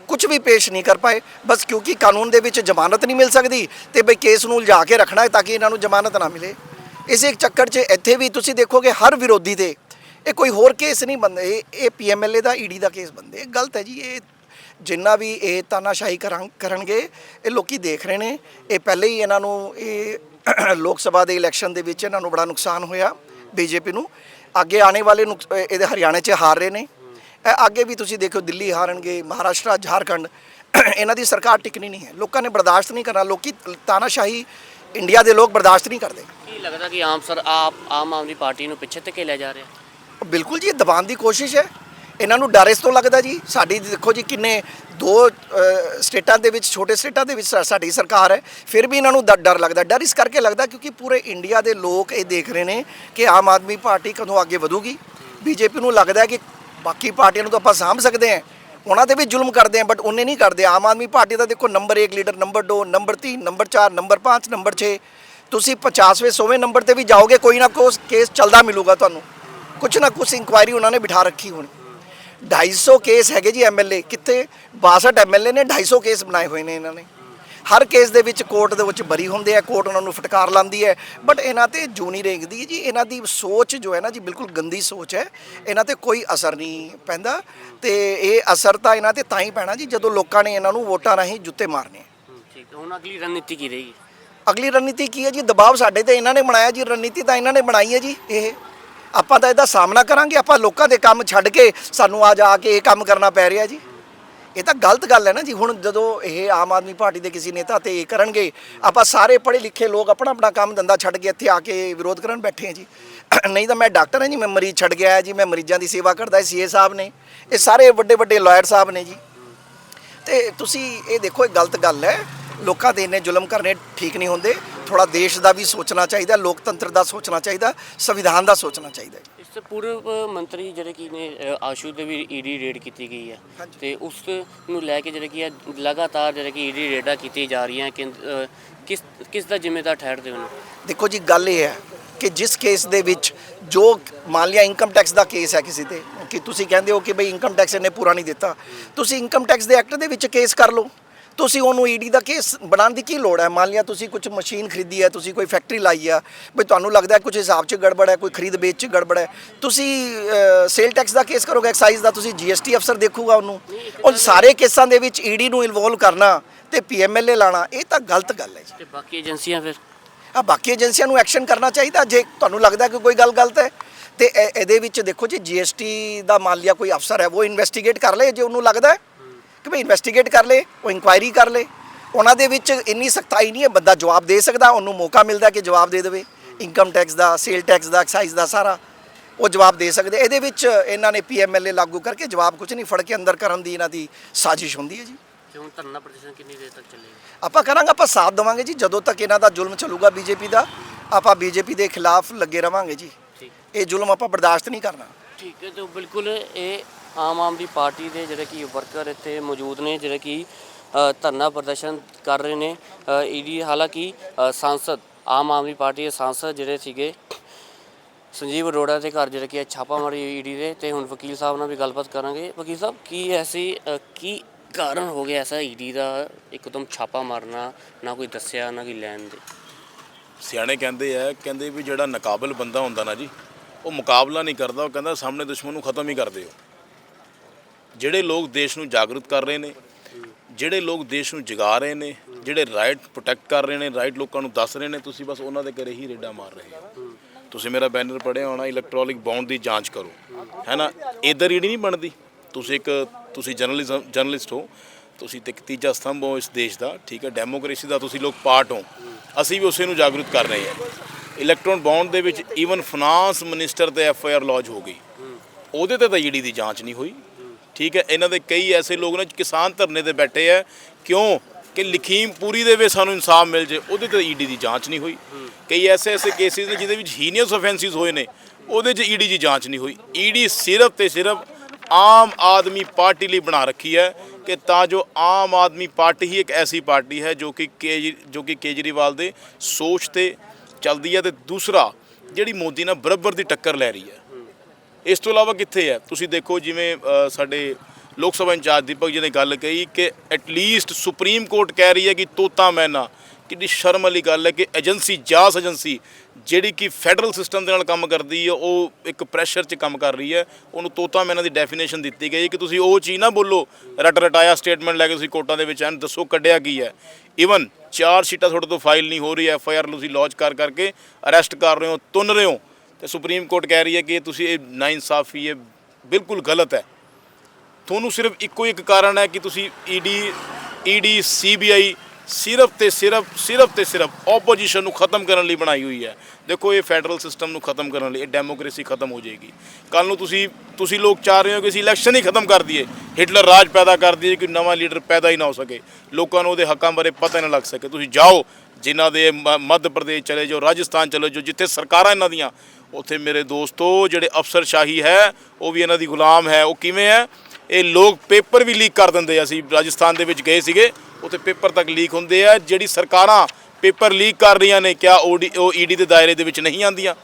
ਕੁਝ ਵੀ ਪੇਸ਼ ਨਹੀਂ ਕਰ ਪਾਏ। ਬਸ ਕਿਉਂਕਿ ਕਾਨੂੰਨ ਦੇ ਵਿੱਚ ਜ਼ਮਾਨਤ ਨਹੀਂ ਮਿਲ ਸਕਦੀ ਤੇ ਬਈ ਕੇਸ ਨੂੰ ਉਲਝਾ ਕੇ ਰੱਖਣਾ ਹੈ ਤਾਂ ਕਿ ਇਹਨਾਂ ਨੂੰ ਜ਼ਮਾਨਤ ਨਾ ਮਿਲੇ। ਇਸੇ ਚੱਕਰ 'ਚ ਇੱਥੇ ਵੀ ਤੁਸੀਂ ਦੇਖੋਗੇ ਹਰ ਵਿਰੋਧੀ ਤੇ ਇਹ ਕੋਈ ਹੋਰ ਕੇਸ ਨਹੀਂ ਬੰਦੇ, ਇਹ ਇਹ ਪੀਐਮਐਲਏ ਦਾ, ਈਡੀ ਦਾ ਕੇਸ ਬੰਦੇ। ਗਲਤ ਹੈ ਜੀ, ਇਹ ਜਿੰਨਾ ਵੀ ਇਹ ਤਾਨਾਸ਼ਾਹੀ ਕਰਾਂ ਕਰਨਗੇ ਇਹ ਲੋਕੀ ਦੇਖ ਰਹੇ ਨੇ। ਇਹ ਪਹਿਲੇ ਹੀ ਇਹਨਾਂ ਨੂੰ ਇਹ ਲੋਕ ਸਭਾ ਦੇ ਇਲੈਕਸ਼ਨ ਦੇ ਵਿੱਚ ਇਹਨਾਂ ਨੂੰ ਬੜਾ ਨੁਕਸਾਨ ਹੋਇਆ ਬੀਜੇਪੀ ਨੂੰ। ਅੱਗੇ ਆਉਣੇ ਵਾਲੇ ਇਹਦੇ ਹਰਿਆਣੇ 'ਚ ਹਾਰ ਰਹੇ ਨੇ। ਇਹ ਅੱਗੇ ਵੀ ਤੁਸੀਂ ਦੇਖੋ ਦਿੱਲੀ ਹਾਰਨਗੇ ਮਹਾਰਾਸ਼ਟਰ ਝਾਰਖੰਡ। ਇਹਨਾਂ ਦੀ ਸਰਕਾਰ ਟਿਕਣੀ ਨਹੀਂ ਹੈ। ਲੋਕਾਂ ਨੇ ਬਰਦਾਸ਼ਤ ਨਹੀਂ ਕਰਨਾ। ਲੋਕੀ ਤਾਨਾਸ਼ਾਹੀ ਇੰਡੀਆ ਦੇ ਲੋਕ ਬਰਦਾਸ਼ਤ ਨਹੀਂ ਕਰਦੇ। ਕੀ ਲੱਗਦਾ ਕਿ ਆਮ ਸਰ ਆਪ ਆਮ ਆਦਮੀ ਪਾਰਟੀ ਨੂੰ ਪਿੱਛੇ ਧੱਕੇ ਲਿਆ ਜਾ ਰਿਹਾ? ਬਿਲਕੁਲ ਜੀ ਇਹ ਦਬਾਉਣ ਦੀ ਕੋਸ਼ਿਸ਼ ਹੈ। ਇਹਨਾਂ ਨੂੰ ਡਰ ਇਸ ਤੋਂ ਲੱਗਦਾ ਜੀ? ਸਾਡੀ ਦੇਖੋ ਜੀ ਕਿੰਨੇ ਦੋ ਸਟੇਟਾਂ ਦੇ ਵਿੱਚ, ਛੋਟੇ ਸਟੇਟਾਂ ਦੇ ਵਿੱਚ ਸਾਡੀ ਸਰਕਾਰ ਹੈ। ਫਿਰ ਵੀ ਇਹਨਾਂ ਨੂੰ ਡ- ਡਰ ਲੱਗਦਾ। ਡਰ ਇਸ ਕਰਕੇ ਲੱਗਦਾ ਕਿਉਂਕਿ ਪੂਰੇ ਇੰਡੀਆ ਦੇ ਲੋਕ ਇਹ ਦੇਖ ਰਹੇ ਨੇ ਕਿ ਆਮ ਆਦਮੀ ਪਾਰਟੀ ਕਦੋਂ ਅੱਗੇ ਵਧੂਗੀ। ਬੀਜੇਪੀ ਨੂੰ ਲੱਗਦਾ ਕਿ ਬਾਕੀ ਪਾਰਟੀਆਂ ਨੂੰ ਤਾਂ ਆਪਾਂ ਸਾਂਭ ਸਕਦੇ ਹਾਂ। ਉਹਨਾਂ ਤੇ ਵੀ ਜ਼ੁਲਮ ਕਰਦੇ ਆ ਬਟ ਉਹਨੇ ਨਹੀਂ ਕਰਦੇ। ਆਮ ਆਦਮੀ ਪਾਰਟੀ ਦਾ ਦੇਖੋ number 1 leader, number 2 number 3 number 4 number 5 number 6 ਤੁਸੀਂ 50ਵੇਂ 100ਵੇਂ ਨੰਬਰ ਤੇ ਵੀ ਜਾਓਗੇ, ਕੋਈ ਨਾ ਕੋਈ ਕੇਸ ਚੱਲਦਾ ਮਿਲੂਗਾ ਤੁਹਾਨੂੰ। ਕੁਛ ਨਾ ਕੁਛ ਇਨਕੁਆਇਰੀ ਉਹਨਾਂ ਨੇ ਬਿਠਾ ਰੱਖੀ ਹੋਣੀ। 250 ਕੇਸ ਹੈਗੇ ਜੀ ਐਮਐਲਏ ਕਿੱਥੇ 62 ਐਮਐਲਏ ਨੇ 250 ਕੇਸ ਬਣਾਏ ਹੋਏ ਨੇ ਇਹਨਾਂ ਨੇ। ਹਰ ਕੇਸ ਦੇ ਵਿੱਚ ਕੋਰਟ ਦੇ ਵਿੱਚ ਬਰੀ ਹੁੰਦੇ ਆ ਕੋਰਟ ਉਹਨਾਂ ਨੂੰ ਫਟਕਾਰ ਲਾਉਂਦੀ ਹੈ। ਬਟ ਇਹਨਾਂ ਤੇ ਜੂ ਨਹੀਂ ਰੇਂਗਦੀ ਜੀ ਇਹਨਾਂ ਦੀ ਸੋਚ ਜੋ ਹੈ ਨਾ ਜੀ ਬਿਲਕੁਲ ਗੰਦੀ ਸੋਚ ਹੈ। ਇਹਨਾਂ ਤੇ ਕੋਈ ਅਸਰ ਨਹੀਂ ਪੈਂਦਾ ਤੇ ਇਹ ਅਸਰ ਤਾਂ ਇਹਨਾਂ ਤੇ ਤਾਂ ਹੀ ਪੈਣਾ ਜੀ ਜਦੋਂ ਲੋਕਾਂ ਨੇ ਇਹਨਾਂ ਨੂੰ ਵੋਟਾਂ ਰਾਹੀਂ ਜੁੱਤੇ ਮਾਰਨੇ ਠੀਕ ਹੁਣ ਅਗਲੀ ਰਣਨੀਤੀ ਕੀ ਰਹੇਗੀ? ਅਗਲੀ ਰਣਨੀਤੀ ਕੀ ਹੈ ਜੀ? ਦਬਾਅ ਸਾਡੇ ਤੇ ਇਹਨਾਂ ਨੇ ਬਣਾਇਆ ਜੀ ਰਣਨੀਤੀ ਤਾਂ ਇਹਨਾਂ ਨੇ ਬਣਾਈ ਹੈ ਜੀ ਇਹ। ਆਪਾਂ ਤਾਂ ਇਹਦਾ ਸਾਹਮਣਾ ਕਰਾਂਗੇ, ਆਪਾਂ ਲੋਕਾਂ ਦੇ ਕੰਮ ਛੱਡ ਕੇ ਸਾਨੂੰ ਆ ਜਾ ਕੇ ਇਹ ਕੰਮ ਕਰਨਾ ਪੈ ਰਿਹਾ ਜੀ। ਇਹ ਤਾਂ ਗਲਤ ਗੱਲ ਹੈ ਨਾ ਜੀ, ਹੁਣ ਜਦੋਂ ਇਹ ਆਮ ਆਦਮੀ ਪਾਰਟੀ ਦੇ ਕਿਸੇ ਨੇਤਾ ਤੇ ਇਹ ਕਰਨਗੇ, ਆਪਾਂ ਸਾਰੇ ਪੜ੍ਹੇ ਲਿਖੇ ਲੋਕ ਆਪਣਾ ਆਪਣਾ ਕੰਮ ਧੰਦਾ ਛੱਡ ਕੇ ਇੱਥੇ ਆ ਕੇ ਵਿਰੋਧ ਕਰਨ ਬੈਠੇ ਹਾਂ ਜੀ। ਨਹੀਂ ਤਾਂ ਮੈਂ ਡਾਕਟਰ ਹਾਂ ਜੀ, ਮੈਂ ਮਰੀਜ਼ ਛੱਡ ਗਿਆ ਹੈ ਜੀ, ਮੈਂ ਮਰੀਜ਼ਾਂ ਦੀ ਸੇਵਾ ਕਰਦਾ ਸੀਏ ਸਾਹਿਬ ਨੇ, ਇਹ ਸਾਰੇ ਵੱਡੇ ਵੱਡੇ ਲਾਇਰ ਸਾਹਿਬ ਨੇ ਜੀ। ਤੇ ਤੁਸੀਂ ਇਹ ਦੇਖੋ, ਇਹ ਗਲਤ ਗੱਲ ਹੈ, ਲੋਕਾਂ ਦੇ ਇੰਨੇ ਜ਼ੁਲਮ ਕਰਨੇ ਠੀਕ ਨਹੀਂ ਹੁੰਦੇ ਥੋੜਾ ਦੇਸ਼ ਦਾ ਵੀ ਸੋਚਣਾ ਚਾਹੀਦਾ ਲੋਕਤੰਤਰ ਦਾ ਸੋਚਣਾ ਚਾਹੀਦਾ ਸੰਵਿਧਾਨ ਦਾ ਸੋਚਣਾ ਚਾਹੀਦਾ ਇਸ ਤੋਂ ਪੂਰਵ ਮੰਤਰੀ ਜਿਹੜੇ ਕੀ ਨੇ ਆਸ਼ੂ ਦੇ ਵੀ ਈਡੀ ਰੇਡ ਕੀਤੀ ਗਈ ਹੈ। ਤੇ ਉਸ ਨੂੰ ਲੈ ਕੇ ਜਿਹੜੇ ਕੀ ਹੈ ਲਗਾਤਾਰ ਜਿਹੜੇ ਕੀ ਈਡੀ ਰੇਡਾਂ ਕੀਤੀ ਜਾ ਰਹੀਆਂ ਕਿ ਕਿਸ ਕਿਸ ਦਾ ਜ਼ਿੰਮੇਦਾਰ ਠਹਿਰਦੇ ਹੋ ਦੇਖੋ ਜੀ ਗੱਲ ਇਹ ਹੈ ਕਿ ਜਿਸ ਕੇਸ ਦੇ ਵਿੱਚ ਜੋ ਮੰਨ ਲਿਆ ਇਨਕਮ ਟੈਕਸ ਦਾ ਕੇਸ ਹੈ ਕਿਸੇ ਤੇ ਕਿ ਤੁਸੀਂ ਕਹਿੰਦੇ ਹੋ ਕਿ ਬਈ ਇਨਕਮ ਟੈਕਸ ਇਹਨੇ ਪੂਰਾ ਨਹੀਂ ਦਿੱਤਾ ਤੁਸੀਂ ਇਨਕਮ ਟੈਕਸ ਦੇ ਐਕਟ ਦੇ ਵਿੱਚ ਕੇਸ ਕਰ ਲਓ। ਤੁਸੀਂ ਉਹਨੂੰ ਈਡੀ ਦਾ ਕੇਸ ਬਣਾਉਣ ਦੀ ਕੀ ਲੋੜ ਹੈ? ਮੰਨ ਲਿਆ ਤੁਸੀਂ ਕੁਝ ਮਸ਼ੀਨ ਖਰੀਦੀ ਹੈ ਤੁਸੀਂ ਕੋਈ ਫੈਕਟਰੀ ਲਾਈ ਆ ਬਈ ਤੁਹਾਨੂੰ ਲੱਗਦਾ ਹੈ ਕੁਝ ਹਿਸਾਬ 'ਚ ਗੜਬੜ ਹੈ ਕੋਈ ਖਰੀਦ ਵੇਚ 'ਚ ਗੜਬੜ ਹੈ। ਤੁਸੀਂ ਸੇਲ ਟੈਕਸ ਦਾ ਕੇਸ ਕਰੋਗੇ ਐਕਸਾਈਜ਼ ਦਾ ਤੁਸੀਂ ਜੀਐਸਟੀ ਅਫਸਰ ਦੇਖੂਗਾ ਉਹਨੂੰ। ਉਹ ਸਾਰੇ ਕੇਸਾਂ ਦੇ ਵਿੱਚ ਈਡੀ ਨੂੰ ਇਨਵੋਲਵ ਕਰਨਾ ਤੇ ਪੀਐਮਐਲਏ ਲਾਣਾ ਇਹ ਤਾਂ ਗਲਤ ਗੱਲ ਹੈ ਜੀ। ਤੇ ਬਾਕੀ ਏਜੰਸੀਆਂ ਫਿਰ? ਆ ਬਾਕੀ ਏਜੰਸੀਆਂ ਨੂੰ ਐਕਸ਼ਨ ਕਰਨਾ ਚਾਹੀਦਾ ਜੇ ਤੁਹਾਨੂੰ ਲੱਗਦਾ ਕਿ ਕੋਈ ਗੱਲ ਗਲਤ ਹੈ ਤੇ ਇਹ- ਇਹਦੇ ਵਿੱਚ ਦੇਖੋ ਜੀ ਜੀਐਸਟੀ ਦਾ ਮੰਨ ਲਿਆ ਕੋਈ ਅਫਸਰ ਹੈ ਉਹ ਇਨਵੈਸਟੀਗੇਟ ਕਰ ਲੇ ਜੇ ਉਹਨੂੰ ਲੱਗਦਾ ਹੈ ਕਿ ਭਈ ਇਨਵੈਸਟੀਗੇਟ ਕਰ ਲੇ ਉਹ ਇਨਕੁਆਇਰੀ ਕਰ ਲੇ। ਉਹਨਾਂ ਦੇ ਵਿੱਚ ਇੰਨੀ ਸਖਤਾਈ ਨਹੀਂ ਹੈ ਬੰਦਾ ਜਵਾਬ ਦੇ ਸਕਦਾ ਉਹਨੂੰ ਮੌਕਾ ਮਿਲਦਾ ਕਿ ਜਵਾਬ ਦੇ ਦੇਵੇ। ਇਨਕਮ ਟੈਕਸ ਦਾ ਸੇਲ ਟੈਕਸ ਦਾ ਐਕਸਾਈਜ਼ ਦਾ ਸਾਰਾ ਉਹ ਜਵਾਬ ਦੇ ਸਕਦੇ। ਇਹਦੇ ਵਿੱਚ ਇਹਨਾਂ ਨੇ ਪੀਐਮਐਲਏ ਲਾਗੂ ਕਰਕੇ ਜਵਾਬ ਕੁਝ ਨਹੀਂ ਫੜ ਕੇ ਅੰਦਰ ਕਰਨ ਦੀ ਇਹਨਾਂ ਦੀ ਸਾਜ਼ਿਸ਼ ਹੁੰਦੀ ਹੈ ਜੀ। ਤੇ ਹੁਣ ਧਰਨਾ ਪ੍ਰਦਰਸ਼ਨ ਕਿੰਨੀ ਦੇਰ ਤੱਕ ਚੱਲੇਗਾ? ਆਪਾਂ ਕਰਾਂਗੇ ਆਪਾਂ ਸਾਥ ਦੇਵਾਂਗੇ ਜੀ। ਜਦੋਂ ਤੱਕ ਇਹਨਾਂ ਦਾ ਜ਼ੁਲਮ ਚੱਲੂਗਾ ਬੀਜੇਪੀ ਦਾ ਆਪਾਂ ਬੀਜੇਪੀ ਦੇ ਖਿਲਾਫ ਲੱਗੇ ਰਵਾਂਗੇ ਜੀ। ਇਹ ਜ਼ੁਲਮ ਆਪਾਂ ਬਰਦਾਸ਼ਤ ਨਹੀਂ ਕਰਨਾ। ਠੀਕ ਹੈ ਤੇ ਬਿਲਕੁਲ ਇਹ ਆਮ ਆਦਮੀ ਪਾਰਟੀ ਦੇ ਜਿਹੜੇ ਕਿ ਵਰਕਰ ਇੱਥੇ ਮੌਜੂਦ ਨੇ ਜਿਹੜੇ ਕਿ ਧਰਨਾ ਪ੍ਰਦਰਸ਼ਨ ਕਰ ਰਹੇ ਨੇ। ਈਡੀ ਹਾਲਾਂਕਿ ਅ, ਸਾਂਸਦ ਆਮ ਆਦਮੀ ਪਾਰਟੀ ਦੇ ਸਾਂਸਦ ਜਿਹੜੇ ਸੀਗੇ ਸੰਜੀਵ ਅਰੋੜਾ ਦੇ ਘਰ ਜਿਹੜੇ ਕਿ ਛਾਪਾ ਮਾਰੀ ਈਡੀ ਦੇ ਤੇ ਹੁਣ ਵਕੀਲ ਸਾਹਿਬ ਨਾਲ ਵੀ ਗੱਲਬਾਤ ਕਰਾਂਗੇ। ਵਕੀਲ ਸਾਹਿਬ ਕੀ ਐਸੀ ਕੀ ਕਾਰਨ ਹੋ ਗਿਆ ਐਸਾ ਈਡੀ ਦਾ ਇੱਕਦਮ ਛਾਪਾ ਮਾਰਨਾ ਨਾ ਕੋਈ ਦੱਸਿਆ ਨਾ ਕੋਈ ਲੈਣ ਦੇ? ਸਿਆਣੇ ਕਹਿੰਦੇ ਆ ਕਹਿੰਦੇ ਵੀ ਜਿਹੜਾ ਨਕਾਬਲ ਬੰਦਾ ਹੁੰਦਾ ਨਾ ਜੀ ਉਹ ਮੁਕਾਬਲਾ ਨਹੀਂ ਕਰਦਾ ਉਹ ਕਹਿੰਦਾ ਸਾਹਮਣੇ ਦੁਸ਼ਮਣ ਨੂੰ ਖਤਮ ਹੀ ਕਰ ਦਿਓ। ਜਿਹੜੇ ਲੋਕ ਦੇਸ਼ ਨੂੰ ਜਾਗਰੂਕ ਕਰ ਰਹੇ ਨੇ, ਜਿਹੜੇ ਲੋਕ ਦੇਸ਼ ਨੂੰ ਜਗਾ ਰਹੇ ਨੇ, ਜਿਹੜੇ ਰਾਈਟ ਪ੍ਰੋਟੈਕਟ ਕਰ ਰਹੇ ਨੇ ਰਾਈਟ ਲੋਕਾਂ ਨੂੰ ਦੱਸ ਰਹੇ ਨੇ, ਤੁਸੀਂ ਬਸ ਉਹਨਾਂ ਦੇ ਘਰੇ ਹੀ ਰੇਡਾ ਮਾਰ ਰਹੇ ਹੋ। ਤੁਸੀਂ ਮੇਰਾ ਬੈਨਰ ਪੜਿਆ ਹੋਣਾ ਇਲੈਕਟ੍ਰੋਨਿਕ ਬਾਉਂਡ ਦੀ ਜਾਂਚ ਕਰੋ। ਹੈ ਨਾ? ਇਧਰ ਹੀ ਨਹੀਂ ਬਣਦੀ। ਤੁਸੀਂ ਇੱਕ, ਤੁਸੀਂ ਜਰਨਲਿਜ਼ਮ ਜਰਨਲਿਸਟ ਹੋ। ਤੁਸੀਂ ਤੇ ਤੀਜਾ ਸਤੰਭ ਹੋ ਇਸ ਦੇਸ਼ ਦਾ, ਠੀਕ ਹੈ? ਡੈਮੋਕ੍ਰੇਸੀ ਦਾ ਤੁਸੀਂ ਲੋਕ ਪਾਰਟ ਹੋ। ਅਸੀਂ ਵੀ ਉਸੇ ਨੂੰ ਜਾਗਰੂਕ ਕਰ ਰਹੇ ਹਾਂ। ਇਲੈਕਟ੍ਰੋਨ ਬਾਉਂਡ ਦੇ ਵਿੱਚ ਈਵਨ ਫਾਈਨਾਂਸ ਮਿਨਿਸਟਰ ਤੇ ਐਫ ਆਈ ਆਰ ਲੌਜ ਹੋ ਗਈ। ਉਹਦੇ ਤੇ ਤਾਂ ਈਡੀ ਦੀ ਜਾਂਚ ਨਹੀਂ ਹੋਈ। ਠੀਕ ਹੈ, ਇਹਨਾਂ ਦੇ ਕਈ ਐਸੇ ਲੋਕ ਨੇ ਕਿਸਾਨ ਧਰਨੇ ਤੇ ਬੈਠੇ ਆ। ਕਿਉਂ? ਕਿ ਲਖੀਮਪੁਰੀ ਦੇ ਵਿੱਚ ਸਾਨੂੰ ਇਨਸਾਫ ਮਿਲ ਜੇ, ਉਹਦੇ ਤੇ ਈਡੀ ਦੀ ਜਾਂਚ ਨਹੀਂ ਹੋਈ। ਕਈ ਐਸੇ ਐਸੇ ਕੇਸਿਸ ਨੇ ਜਿਹਦੇ ਵਿੱਚ ਹੀਨੀਅਸ ਆਫੈਂਸਿਸ ਹੋਏ ਨੇ, ਉਹਦੇ 'ਚ ਈਡੀ ਦੀ ਜਾਂਚ ਨਹੀਂ ਹੋਈ। ਈਡੀ ਸਿਰਫ ਤੇ ਸਿਰਫ ਆਮ ਆਦਮੀ ਪਾਰਟੀ ਲਈ ਬਣਾ ਰੱਖੀ ਹੈ ਕਿ ਤਾਂ ਜੋ ਆਮ ਆਦਮੀ ਪਾਰਟੀ ਹੀ ਇੱਕ ਐਸੀ ਪਾਰਟੀ ਹੈ ਜੋ ਕਿ ਕੇਜ, ਜੋ ਕਿ ਕੇਜਰੀਵਾਲ ਦੇ ਸੋਚ ਤੇ ਚੱਲਦੀ ਹੈ ਤੇ ਦੂਸਰਾ, ਜਿਹੜੀ ਮੋਦੀ ਨਾਲ ਬਰਾਬਰ ਦੀ ਟੱਕਰ ਲੈ ਰਹੀ ਹੈ। ਇਸ ਤੋਂ ਇਲਾਵਾ ਕਿੱਥੇ ਹੈ? ਤੁਸੀਂ ਦੇਖੋ ਜਿਵੇਂ ਸਾਡੇ ਲੋਕ ਸਭਾ ਇੰਚਾਰਜ ਦੀਪਕ ਜੀ ਨੇ ਗੱਲ ਕਹੀ ਕਿ ਐਟਲੀਸਟ ਸੁਪਰੀਮ ਕੋਰਟ ਕਹਿ ਰਹੀ ਹੈ ਕਿ ਤੋਤਾ ਮੈਨਾ। ਕਿੰਨੀ ਸ਼ਰਮ ਵਾਲੀ ਗੱਲ ਹੈ ਕਿ ਏਜੰਸੀ ਜਾਸ ਏਜੰਸੀ ਜਿਹੜੀ ਕਿ ਫੈਡਰਲ ਸਿਸਟਮ ਦੇ ਨਾਲ ਕੰਮ ਕਰਦੀ ਹੈ, ਉਹ ਇੱਕ ਪ੍ਰੈਸ਼ਰ 'ਚ ਕੰਮ ਕਰ ਰਹੀ ਹੈ। ਉਹਨੂੰ ਤੋਤਾ ਮੈਨਾ ਦੀ ਡੈਫੀਨੇਸ਼ਨ ਦਿੱਤੀ ਗਈ ਕਿ ਤੁਸੀਂ ਉਹ ਚੀਜ਼ ਨਾ ਬੋਲੋ, ਰਟ ਰਟਾਇਆ ਸਟੇਟਮੈਂਟ ਲੈ ਕੇ ਤੁਸੀਂ ਕੋਰਟਾਂ ਦੇ ਵਿੱਚ ਐਨ ਦੱਸੋ ਕੱਢਿਆ ਕੀ ਹੈ। ਇਵਨ ਚਾਰ ਸ਼ੀਟਾਂ ਤੁਹਾਡੇ ਤੋਂ ਫਾਈਲ ਨਹੀਂ ਹੋ ਰਹੀ ਐਫ ਆਈ ਆਰ ਤੁਸੀਂ ਲੌਂਚ ਕਰ ਕਰਕੇ ਅਰੈਸਟ ਕਰ ਰਹੇ ਹੋ, ਤੁੰਨ ਰਹੇ ਹੋ। ਤੇ ਸੁਪਰੀਮ ਕੋਰਟ ਕਹਿ ਰਹੀ ਹੈ ਕਿ ਇਹ ਤੁਸੀਂ ਇਹ ਨਾ ਇਨਸਾਫ਼ੀ ਹੈ, ਬਿਲਕੁਲ ਗਲਤ ਹੈ। ਤੁਹਾਨੂੰ ਸਿਰਫ ਇੱਕੋ ਇੱਕ ਕਾਰਨ ਹੈ ਕਿ ਤੁਸੀਂ E ਈਡੀ ਈਡੀ ਸੀਬੀਆਈ ਸਿਰਫ ਤੇ ਸਿਰਫ ਸਿਰਫ ਤੇ ਸਿਰਫ ਆਪੋਜੀਸ਼ਨ ਨੂੰ ਖਤਮ ਕਰਨ ਲਈ ਬਣਾਈ ਹੋਈ ਹੈ। ਦੇਖੋ, ਇਹ ਫੈਡਰਲ ਸਿਸਟਮ ਨੂੰ ਖਤਮ ਕਰਨ ਲਈ, ਇਹ ਡੈਮੋਕ੍ਰੇਸੀ ਖਤਮ ਹੋ ਜਾਏਗੀ। ਕੱਲ ਨੂੰ ਤੁਸੀਂ ਤੁਸੀਂ ਲੋਕ ਚਾਹ ਰਹੇ ਹੋ ਕਿ ਅਸੀਂ ਇਲੈਕਸ਼ਨ ਹੀ ਖਤਮ ਕਰ ਦਈਏ। ਹਿਟਲਰ ਰਾਜ ਪੈਦਾ ਕਰ ਦਈਏ ਕਿ ਨਵਾਂ ਲੀਡਰ ਪੈਦਾ ਹੀ ਨਾ ਹੋ ਸਕੇ। ਲੋਕਾਂ ਨੂੰ ਉਹਦੇ ਹੱਕਾਂ ਬਾਰੇ ਪਤਾ ਹੀ ਨਾ ਲੱਗ ਸਕੇ। ਤੁਸੀਂ ਜਾਓ, ਜਿਨ੍ਹਾਂ ਦੇ ਮ- ਮੱਧ ਪ੍ਰਦੇਸ਼ ਚਲੇ ਜਾਓ, ਰਾਜਸਥਾਨ ਚਲੇ ਜਾਓ, ਜਿੱਥੇ ਸਰਕਾਰਾਂ ਇਹਨਾਂ ਦੀਆਂ ਉੱਥੇ ਮੇਰੇ ਦੋਸਤੋ, ਜਿਹੜੇ ਅਫਸਰਸ਼ਾਹੀ ਹੈ, ਉਹ ਵੀ ਇਹਨਾਂ ਦੀ ਗੁਲਾਮ ਹੈ। ਉਹ ਕਿਵੇਂ ਹੈ? ਇਹ ਲੋਕ ਪੇਪਰ ਵੀ ਲੀਕ ਕਰ ਦਿੰਦੇ ਆ। ਅਸੀਂ ਰਾਜਸਥਾਨ ਦੇ ਵਿੱਚ ਗਏ ਸੀਗੇ, ਉੱਥੇ ਪੇਪਰ ਤੱਕ ਲੀਕ ਹੁੰਦੇ ਆ। ਜਿਹੜੀ ਸਰਕਾਰਾਂ ਪੇਪਰ ਲੀਕ ਕਰ ਰਹੀਆਂ ਨੇ, ਕਿਆ ਓਡੀ, ਉਹ ਈਡੀ ਦੇ ਦਾਇਰੇ ਦੇ ਵਿੱਚ ਨਹੀਂ ਆਉਂਦੀਆਂ?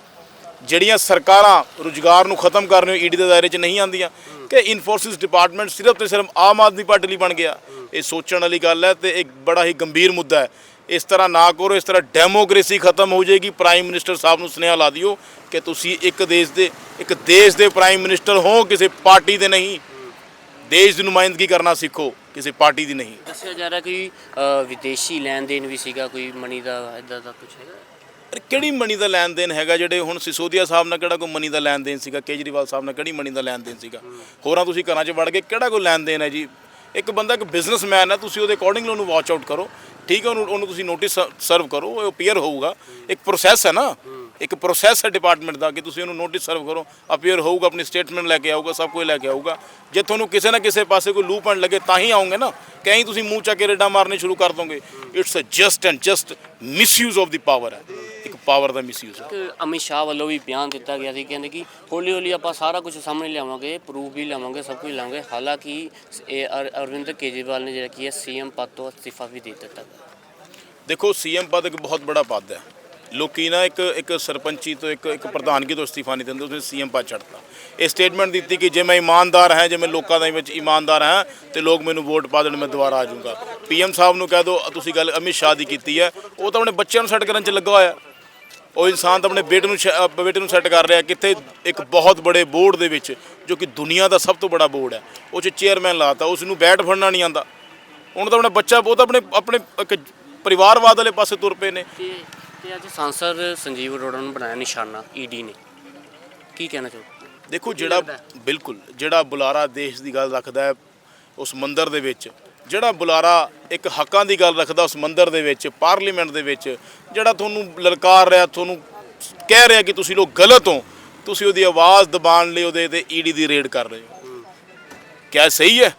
ਜਿਹੜੀਆਂ ਸਰਕਾਰਾਂ ਰੁਜ਼ਗਾਰ ਨੂੰ ਖਤਮ ਕਰਨ ਰਹੀਆਂ, ਈਡੀ ਦੇ ਦਾਇਰੇ 'ਚ ਨਹੀਂ ਆਉਂਦੀਆਂ? ਕਿ ਇਨਫੋਰਸਿਸ ਡਿਪਾਰਟਮੈਂਟ ਸਿਰਫ ਤੇ ਸਿਰਫ ਆਮ ਆਦਮੀ ਪਾਰਟੀ ਲਈ ਬਣ ਗਿਆ। ਇਹ ਸੋਚਣ ਵਾਲੀ ਗੱਲ ਹੈ ਤੇ ਇੱਕ ਬੜਾ ਹੀ ਗੰਭੀਰ ਮੁੱਦਾ ਹੈ। ਇਸ ਤਰ੍ਹਾਂ ਨਾ ਕਰੋ ਇਸ ਤਰ੍ਹਾਂ ਡੈਮੋਕ੍ਰੇਸੀ ਖਤਮ ਹੋ ਜਾਏਗੀ। ਪ੍ਰਾਈਮ ਮਿਨਿਸਟਰ ਸਾਹਿਬ ਨੂੰ ਸੁਨੇਹਾ ਲਾ ਦਿਓ ਕਿ ਤੁਸੀਂ ਇੱਕ ਦੇਸ਼ ਦੇ ਇੱਕ ਦੇਸ਼ ਦੇ ਪ੍ਰਾਈਮ ਮਿਨਿਸਟਰ ਹੋ ਕਿਸੇ ਪਾਰਟੀ ਦੇ ਨਹੀਂ। ਦੇਸ਼ ਦੀ ਨੁਮਾਇੰਦਗੀ ਕਰਨਾ ਸਿੱਖੋ ਕਿਸੇ ਪਾਰਟੀ ਦੀ ਨਹੀਂ। ਦੱਸਿਆ ਜਾ ਰਿਹਾ ਕਿ ਅ, ਵਿਦੇਸ਼ੀ ਲੈਣ ਦੇਣ ਵੀ ਸੀਗਾ ਕੋਈ ਮਨੀ ਦਾ ਇਦਾਂ ਦਾ ਕੁਝ ਹੈਗਾ? ਕਿਹੜੀ ਮਨੀ ਦਾ ਲੈਣ ਦੇਣ ਹੈਗਾ? ਜਿਹੜੇ ਹੁਣ ਸਿਸੋਦੀਆ ਸਾਹਿਬ ਨਾਲ ਕਿਹੜਾ ਕੋਈ ਮਨੀ ਦਾ ਲੈਣ ਦੇਣ ਸੀਗਾ? ਕੇਜਰੀਵਾਲ ਸਾਹਿਬ ਨਾਲ ਕਿਹੜੀ ਮਨੀ ਦਾ ਲੈਣ ਦੇਣ ਸੀਗਾ? ਹੋਰਾਂ ਤੁਸੀਂ ਘਰਾਂ 'ਚ ਵੜ ਕੇ ਕਿਹੜਾ ਕੋਈ ਲੈਣ ਦੇਣ ਹੈ ਜੀ? ਇੱਕ ਬੰਦਾ ਇੱਕ ਬਿਜ਼ਨਸਮੈਨ ਹੈ ਤੁਸੀਂ ਉਹਦੇ ਅਕੋਰਡਿੰਗਲੀ ਉਹਨੂੰ ਵਾਚ ਆਊਟ ਕਰੋ। ਠੀਕ ਹੈ, ਉਹਨੂੰ ਉਹਨੂੰ ਤੁਸੀਂ ਨੋਟਿਸ ਸਰਵ ਕਰੋ, ਉਹ ਅਪੀਅਰ ਹੋਊਗਾ। ਇੱਕ ਪ੍ਰੋਸੈਸ ਹੈ ਨਾ। ਇੱਕ ਪ੍ਰੋਸੈਸ ਹੈ ਡਿਪਾਰਟਮੈਂਟ ਦਾ ਕਿ ਤੁਸੀਂ ਉਹਨੂੰ ਨੋਟਿਸ ਸਰਵ ਕਰੋ। ਅਪੀਅਰ ਹੋਊਗਾ, ਆਪਣੀ ਸਟੇਟਮੈਂਟ ਲੈ ਕੇ ਆਊਗਾ, ਸਭ ਕੁਝ ਲੈ ਕੇ ਆਊਗਾ। ਜੇ ਤੁਹਾਨੂੰ ਕਿਸੇ ਨਾ ਕਿਸੇ ਪਾਸੇ ਕੋਈ ਲੂਪ ਐਂਡ ਲੱਗੇ, ਤਾਂ ਹੀ ਆਉਂਗੇ ਨਾ। ਕਹੀਂ ਤੁਸੀਂ ਮੂੰਹ ਚੱਕ ਕੇ ਰੇਡਾ ਮਾਰਨੇ ਸ਼ੁਰੂ ਕਰ ਦੋਗੇ। It's uh just and just misuse of the power ਹੈ। ਪਾਵਰ ਦਾ ਮਿਸਯੂਜ਼ ਹੈ। ਇੱਕ ਅਮਿਤ ਸ਼ਾਹ ਵੱਲੋਂ ਵੀ ਬਿਆਨ ਦਿੱਤਾ ਗਿਆ ਸੀ ਕਹਿੰਦੇ ਕਿ ਹੌਲੀ ਹੌਲੀ ਆਪਾਂ ਸਾਰਾ ਕੁਝ ਸਾਹਮਣੇ ਲਿਆਵਾਂਗੇ ਪ੍ਰੂਫ ਵੀ ਲਿਆਵਾਂਗੇ ਸਭ ਕੁਝ ਲਿਆਵਾਂਗੇ। ਹਾਲਾਂਕਿ ਇਹ ਅਰ- ਅਰਵਿੰਦ ਕੇਜਰੀਵਾਲ ਨੇ ਜਿਹੜਾ ਕੀ ਹੈ ਸੀਐਮ ਪਦ ਤੋਂ ਅਸਤੀਫਾ ਵੀ ਦੇ ਦਿੱਤਾ। ਦੇਖੋ ਸੀਐਮ ਪਦ ਇੱਕ ਬਹੁਤ ਬੜਾ ਪਦ ਹੈ। ਲੋਕੀ ਨਾ ਇੱਕ ਇੱਕ ਸਰਪੰਚੀ ਤੋਂ ਇੱਕ ਇੱਕ ਪ੍ਰਧਾਨਗੀ ਤੋਂ ਅਸਤੀਫਾ ਨਹੀਂ ਦਿੰਦੇ ਉਸਨੇ ਸੀਐਮ ਪਦ ਛੱਡਤਾ। ਇਹ ਸਟੇਟਮੈਂਟ ਦਿੱਤੀ ਕਿ ਜੇ ਮੈਂ ਇਮਾਨਦਾਰ ਹਾਂ ਜੇ ਮੈਂ ਲੋਕਾਂ ਦੇ ਵਿੱਚ ਇਮਾਨਦਾਰ ਹਾਂ ਤੇ ਲੋਕ ਮੈਨੂੰ ਵੋਟ ਪਾ ਦੇਣ ਮੈਂ ਦੁਬਾਰਾ ਆ ਜਾਊਂਗਾ। ਪੀਐਮ ਸਾਹਿਬ ਨੂੰ ਕਹਿ ਦਿਓ ਤੁਸੀਂ ਗੱਲ ਅਮਿਤ ਸ਼ਾਹ ਦੀ ਕੀਤੀ ਹੈ। ਉਹ ਤਾਂ ਆਪਣੇ ਬੱਚਿਆਂ ਨੂੰ ਸੈੱਟ ਕਰਨ 'ਚ ਲੱਗਾ ਹੋਇਆ। ਉਹ ਇਨਸਾਨ ਤਾਂ ਆਪਣੇ ਬੇਟੇ ਨੂੰ ਬੇਟੇ ਨੂੰ ਸੈੱਟ ਕਰ ਰਿਹਾ ਕਿੱਥੇ ਇੱਕ ਬਹੁਤ ਬੜੇ ਬੋਰਡ ਦੇ ਵਿੱਚ ਜੋ ਕਿ ਦੁਨੀਆ ਦਾ ਸਭ ਤੋਂ ਬੜਾ ਬੋਰਡ ਹੈ। ਉਹ 'ਚ ਚੇਅਰਮੈਨ ਲਾਤਾ ਉਸ ਨੂੰ ਬੈਟ ਫੜਨਾ ਨਹੀਂ ਆਂਦਾ। ਉਹਨੂੰ ਤਾਂ ਆਪਣਾ ਬੱਚਾ ਉਹ ਤਾਂ ਆਪਣੇ ਆਪਣੇ ਇੱਕ ਪਰਿਵਾਰਵਾਦ ਵਾਲੇ ਪਾਸੇ ਤੁਰ ਪਏ ਨੇ। ਤੇ ਤੇ ਅੱਜ ਸਾਂਸਦ ਸੰਜੀਵ ਅਰੋੜਾ ਨੂੰ ਬਣਾਇਆ ਨਿਸ਼ਾਨਾ ਈਡੀ ਨੇ। ਕੀ ਕਹਿਣਾ ਚਾਹੋ ਦੇਖੋ ਜਿਹੜਾ ਬਿਲਕੁਲ ਜਿਹੜਾ ਬੁਲਾਰਾ ਦੇਸ਼ ਦੀ ਗੱਲ ਰੱਖਦਾ ਹੈ ਉਸ ਮੰਦਿਰ ਦੇ ਵਿੱਚ ਜਿਹੜਾ ਬੁਲਾਰਾ ਇੱਕ ਹੱਕਾਂ ਦੀ ਗੱਲ ਰੱਖਦਾ ਉਸ ਮੰਦਰ ਦੇ ਵਿੱਚ, ਪਾਰਲੀਮੈਂਟ ਦੇ ਵਿੱਚ, ਜਿਹੜਾ ਤੁਹਾਨੂੰ ਲਲਕਾਰ ਰਿਹਾ, ਤੁਹਾਨੂੰ ਕਹਿ ਰਿਹਾ ਕਿ ਤੁਸੀਂ ਲੋਕ ਗਲਤ ਹੋ, ਤੁਸੀਂ ਉਹਦੀ ਆਵਾਜ਼ ਦਬਾਉਣ ਲਈ ਉਹਦੇ ਤੇ ਈਡੀ ਦੀ ਰੇਡ ਕਰ ਰਹੇ ਹੋ। ਕਿਆ ਸਹੀ ਹੈ?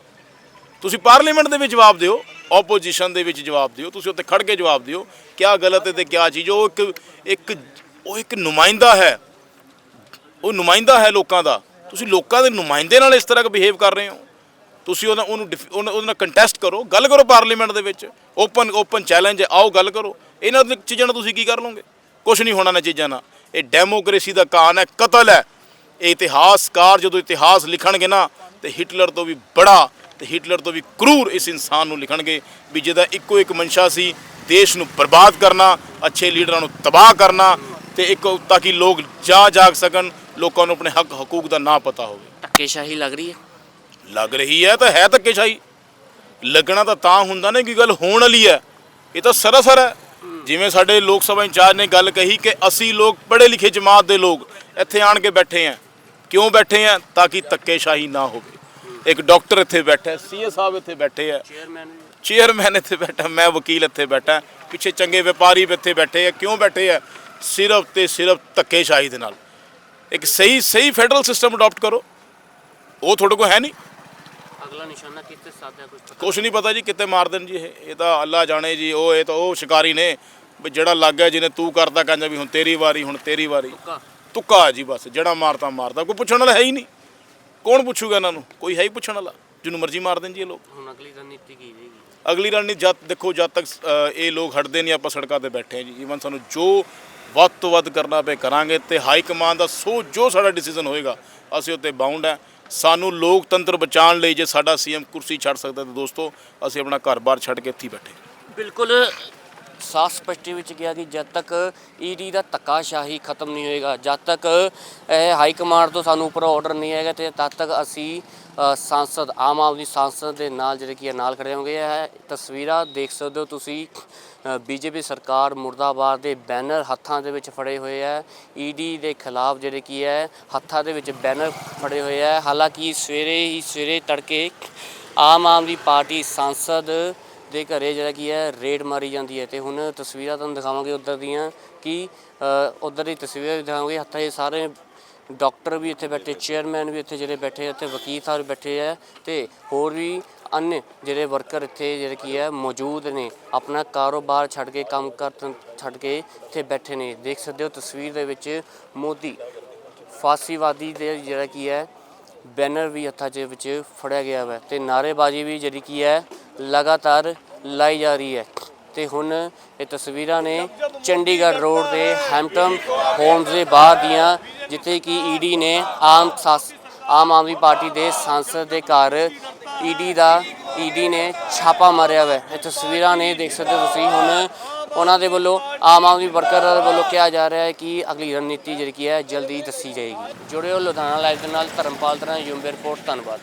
ਤੁਸੀਂ ਪਾਰਲੀਮੈਂਟ ਦੇ ਵਿੱਚ ਜਵਾਬ ਦਿਓ ਆਪੋਜੀਸ਼ਨ ਦੇ ਵਿੱਚ ਜਵਾਬ ਦਿਓ, ਤੁਸੀਂ ਉੱਥੇ ਖੜ ਕੇ ਜਵਾਬ ਦਿਓ, ਕਿਆ ਗਲਤ ਹੈ ਤੇ ਕਿਆ ਚੀਜ਼ ਉਹ ਇੱਕ ਇੱਕ, ਉਹ ਇੱਕ ਨੁਮਾਇੰਦਾ ਹੈ। ਉਹ ਨੁਮਾਇੰਦਾ ਹੈ ਲੋਕਾਂ ਦਾ। ਤੁਸੀਂ ਲੋਕਾਂ ਦੇ ਨੁਮਾਇੰਦੇ ਨਾਲ ਇਸ ਤਰ੍ਹਾਂ ਬਿਹੇਵ ਕਰ ਰਹੇ ਹੋ। ਤੁਸੀਂ ਉਹਦਾ ਉਹਨੂੰ ਡਿਫ- ਉਹਨਾ- ਉਹਦੇ ਨਾਲ ਕੰਟੈਸਟ ਕਰੋ, ਗੱਲ ਕਰੋ ਪਾਰਲੀਮੈਂਟ ਦੇ ਵਿੱਚ ਓਪਨ ਓਪਨ ਚੈਲੰਜ ਹੈ, ਆਓ ਗੱਲ ਕਰੋ। ਇਹਨਾਂ ਚੀਜ਼ਾਂ ਨਾਲ ਤੁਸੀਂ ਕੀ ਕਰ ਲਓਗੇ? ਕੁਝ ਨਹੀਂ ਹੋਣਾ ਨਾ ਚੀਜ਼ਾਂ ਨਾਲ। ਇਹ ਡੈਮੋਕ੍ਰੇਸੀ ਦਾ ਕਾਨ ਹੈ, ਕਤਲ ਹੈ। ਇਹ ਇਤਿਹਾਸਕਾਰ ਜਦੋਂ ਇਤਿਹਾਸ ਲਿਖਣਗੇ ਨਾ, ਤੇ ਹਿਟਲਰ ਤੋਂ ਵੀ ਬੜਾ, ਤੇ ਹਿਟਲਰ ਤੋਂ ਵੀ ਕਰੂਰ ਇਸ ਇਨਸਾਨ ਨੂੰ ਲਿਖਣਗੇ ਵੀ ਜਿਹਦਾ ਇੱਕੋ ਇੱਕ ਮਨਸ਼ਾ ਸੀ, ਦੇਸ਼ ਨੂੰ ਬਰਬਾਦ ਕਰਨਾ, ਅੱਛੇ ਲੀਡਰਾਂ ਨੂੰ ਤਬਾਹ ਕਰਨਾ, ਤੇ ਇੱਕ ਤਾਂ ਕਿ ਲੋਕ ਜਾ ਜਾਗ ਸਕਣ, ਲੋਕਾਂ ਨੂੰ ਆਪਣੇ ਹੱਕ ਹਕੂਕ ਦਾ ਨਾ ਪਤਾ ਹੋਵੇ। ਧੱਕੇਸ਼ਾਹੀ ਲੱਗ ਰਹੀ ਹੈ। ਲੱਗ ਰਹੀ ਹੈ ਤਾਂ ਹੈ ਧੱਕੇਸ਼ਾਹੀ। ਲੱਗਣਾ ਤਾਂ ਤਾਂ ਹੁੰਦਾ ਨਾ ਕਿ ਗੱਲ ਹੋਣ ਵਾਲੀ ਹੈ। ਇਹ ਤਾਂ ਸਰਾਸਰ ਹੈ। ਜਿਵੇਂ ਸਾਡੇ ਲੋਕ ਸਭਾ ਇੰਚਾਰਜ ਨੇ ਗੱਲ ਕਹੀ ਕਿ ਅਸੀਂ ਲੋਕ ਪੜ੍ਹੇ ਲਿਖੇ ਜਮਾਤ ਦੇ ਲੋਕ ਇੱਥੇ ਆਣ ਕੇ ਬੈਠੇ ਆ ਕਿਉਂ ਬੈਠੇ ਆ ਤਾਂ ਕਿ ਧੱਕੇਸ਼ਾਹੀ ਨਾ ਹੋਵੇ। ਇੱਕ ਡਾਕਟਰ ਇੱਥੇ ਬੈਠਾ ਹੈ ਸੀਏ ਸਾਹਿਬ ਇੱਥੇ ਬੈਠੇ ਆ ਚੇਅਰਮੈਨ ਚੇਅਰਮੈਨ ਇੱਥੇ ਬੈਠਾ ਮੈਂ ਵਕੀਲ ਇੱਥੇ ਬੈਠਾ ਪਿੱਛੇ ਚੰਗੇ ਵਪਾਰੀ ਇੱਥੇ ਬੈਠੇ ਆ ਕਿਉਂ ਬੈਠੇ ਆ ਸਿਰਫ ਤੇ ਸਿਰਫ ਧੱਕੇਸ਼ਾਹੀ ਦੇ ਨਾਲ। ਇੱਕ ਸਹੀ ਸਹੀ ਫੈਡਰਲ ਸਿਸਟਮ ਅਡਾਪਟ ਕਰੋ। ਉਹ ਤੁਹਾਡੇ ਕੋਲ ਹੈ ਨਹੀਂ। ਅਗਲਾ ਨਿਸ਼ਾਨਾ ਕਿੱਥੇ ਸਾਧਿਆ ਕੁਝ ਪਤਾ? ਕੁਛ ਨਹੀਂ ਪਤਾ ਜੀ ਕਿੱਥੇ ਮਾਰ ਦੇਣ ਜੀ ਇਹ ਇਹ ਤਾਂ ਅੱਲਾ ਜਾਣੇ ਜੀ ਉਹ ਇਹ ਤਾਂ ਉਹ ਸ਼ਿਕਾਰੀ ਨੇ ਵੀ ਜਿਹੜਾ ਲੱਗ ਗਿਆ ਜਿਹਨੇ ਤੂੰ ਕਰਦਾ ਕਹਿੰਦਾ ਵੀ ਹੁਣ ਤੇਰੀ ਵਾਰੀ ਹੁਣ ਤੇਰੀ ਵਾਰੀ। ਤੁੱਕਾ। ਤੁੱਕਾ ਜੀ ਬਸ ਜਿਹੜਾ ਮਾਰਤਾ ਮਾਰਦਾ ਕੋਈ ਪੁੱਛਣ ਵਾਲਾ ਹੈ ਹੀ ਨਹੀਂ। ਕੌਣ ਪੁੱਛੂਗਾ ਇਹਨਾਂ ਨੂੰ? ਕੋਈ ਹੈ ਹੀ ਪੁੱਛਣ ਵਾਲਾ ਜਿਹਨੂੰ ਮਰਜ਼ੀ ਮਾਰ ਦੇਣ ਜੀ ਇਹ ਲੋਕ। ਹੁਣ ਅਗਲੀ ਰਣਨੀਤੀ ਕੀ ਰਹੇਗੀ? ਅਗਲੀ ਰਣਨੀਤੀ ਜਦ ਦੇਖੋ ਜਦ ਤੱਕ ਅ, ਇਹ ਲੋਕ ਹਟਦੇ ਨਹੀਂ ਆਪਾਂ ਸੜਕਾਂ ਤੇ ਬੈਠੇ ਹਾਂ ਜੀ। ਈਵਨ ਸਾਨੂੰ ਜੋ ਵੱਧ ਤੋਂ ਵੱਧ ਕਰਨਾ ਪਏ ਕਰਾਂਗੇ ਤੇ ਹਾਈ ਕਮਾਂਡ ਦਾ ਸੋ ਜੋ ਸਾਡਾ ਡਿਸੀਜਨ ਹੋਏਗਾ ਅਸੀਂ ਉੱਤੇ ਬਾਉਂਡ ਹੈ। ਸਾਨੂੰ ਲੋਕਤੰਤਰ ਬਚਾਉਣ ਲਈ ਜੇ ਸਾਡਾ ਸੀਐਮ ਕੁਰਸੀ ਛੱਡ ਸਕਦਾ ਤਾਂ ਦੋਸਤੋ ਅਸੀਂ ਆਪਣਾ ਘਰ-ਬਾਰ ਛੱਡ ਕੇ ਇੱਥੇ ਬੈਠੇ। ਬਿਲਕੁਲ ਸਾਫ਼ ਸਪਸ਼ਟੀ ਵਿੱਚ ਗਿਆ ਕਿ ਜਦ ਤੱਕ ਈਡੀ ਦਾ ਧੱਕਾਸ਼ਾਹੀ ਖਤਮ ਨਹੀਂ ਹੋਏਗਾ ਜਦ ਤੱਕ ਇਹ ਹਾਈ ਕਮਾਂਡ ਤੋਂ ਸਾਨੂੰ ਉੱਪਰ ਆਰਡਰ ਨਹੀਂ ਆਏਗਾ ਤੇ ਤਦ ਤੱਕ ਅਸੀਂ ਅ, ਸਾਂਸਦ ਆਮ ਆਦਮੀ ਸਾਂਸਦ ਦੇ ਨਾਲ ਜਿਹੜੇ ਕਿ ਹੈ ਨਾਲ ਖੜੇ ਹੋਣਗੇ। ਇਹ ਤਸਵੀਰਾਂ ਦੇਖ ਸਕਦੇ ਹੋ ਤੁਸੀਂ। ਬੀਜੇਪੀ ਸਰਕਾਰ ਮੁਰਦਾਬਾਦ ਦੇ ਬੈਨਰ ਹੱਥਾਂ ਦੇ ਵਿੱਚ ਫੜੇ ਹੋਏ ਹੈ। ਈਡੀ ਦੇ ਖਿਲਾਫ ਜਿਹੜੇ ਕੀ ਹੈ ਹੱਥਾਂ ਦੇ ਵਿੱਚ ਬੈਨਰ ਫੜੇ ਹੋਏ ਹੈ। ਹਾਲਾਂਕਿ ਸਵੇਰੇ ਹੀ ਸਵੇਰੇ ਤੜਕੇ ਆਮ ਆਦਮੀ ਪਾਰਟੀ ਸਾਂਸਦ ਦੇ ਘਰੇ ਜਿਹੜਾ ਕੀ ਹੈ ਰੇਡ ਮਾਰੀ ਜਾਂਦੀ ਹੈ ਤੇ ਹੁਣ ਤਸਵੀਰਾਂ ਤੁਹਾਨੂੰ ਦਿਖਾਵਾਂਗੇ ਉੱਧਰ ਦੀਆਂ ਕਿ ਅ, ਉੱਧਰ ਦੀ ਤਸਵੀਰਾਂ ਵੀ ਦਿਖਾਵਾਂਗੇ। ਹੱਥਾਂ 'ਚ ਸਾਰੇ ਡਾਕਟਰ ਵੀ ਇੱਥੇ ਬੈਠੇ ਚੇਅਰਮੈਨ ਵੀ ਇੱਥੇ ਜਿਹੜੇ ਬੈਠੇ ਇੱਥੇ ਵਕੀਲ ਸਾਹਿਬ ਵੀ ਬੈਠੇ ਆ ਤੇ ਹੋਰ ਵੀ ਅਨ ਜਿਹੜੇ ਵਰਕਰ ਇੱਥੇ ਜਿਹੜੇ ਕੀ ਹੈ ਮੌਜੂਦ ਨੇ ਆਪਣਾ ਕਾਰੋਬਾਰ ਛੱਡ ਕੇ ਕੰਮ ਕਰ ਛੱਡ ਕੇ ਇੱਥੇ ਬੈਠੇ ਨੇ ਦੇਖ ਸਕਦੇ ਹੋ ਤਸਵੀਰ ਦੇ ਵਿੱਚ ਮੋਦੀ ਫਾਸੀਵਾਦੀ ਦੇ ਜਿਹੜਾ ਕੀ ਹੈ ਬੈਨਰ ਵੀ ਹੱਥਾਂ 'ਚ ਵਿੱਚ ਫੜਿਆ ਗਿਆ ਹੈ ਤੇ ਨਾਰੇਬਾਜ਼ੀ ਵੀ ਜਿਹੜੀ ਕੀ ਹੈ ਲਗਾਤਾਰ ਲਾਈ ਜਾ ਰਹੀ ਹੈ ਤੇ ਹੁਣ ਇਹ ਤਸਵੀਰਾਂ ਨੇ ਚੰਡੀਗੜ੍ਹ ਰੋਡ ਦੇ ਹੈਂਟਮ ਹੋਮਸ ਦੇ ਬਾਹਰ ਦੀਆਂ ਜਿੱਥੇ ਕਿ ਈਡੀ ਨੇ ਆਮ ਆਮ ਆਦਮੀ ਪਾਰਟੀ ਦੇ ਸੰਸਦ ਦੇ ਘਰ ਈਡੀ ਦਾ, ਈਡੀ ਨੇ ਛਾਪਾ ਮਾਰਿਆ ਹੋਇਆ ਇਹ ਤਸਵੀਰਾਂ ਨੇ, ਦੇਖ ਸਕਦੇ ਹੋ ਤੁਸੀਂ ਹੁਣ ਉਹਨਾਂ ਦੇ ਵੱਲੋਂ ਆਮ ਆਦਮੀ ਵਰਕਰਾਂ ਦੇ ਵੱਲੋਂ ਕਿਹਾ ਜਾ ਰਿਹਾ ਹੈ ਕਿ ਅਗਲੀ ਰਣਨੀਤੀ ਜਿਹੜੀ ਕੀ ਹੈ, ਜਲਦੀ ਦੱਸੀ ਜਾਏਗੀ। ਜੁੜਿਓ ਲੁਧਿਆਣਾ ਲਾਈਵ ਦੇ ਨਾਲ, ਧਰਮਪਾਲ ਤਰਾ ਯੂਮ ਰਿਪੋਰਟ, ਧੰਨਵਾਦ।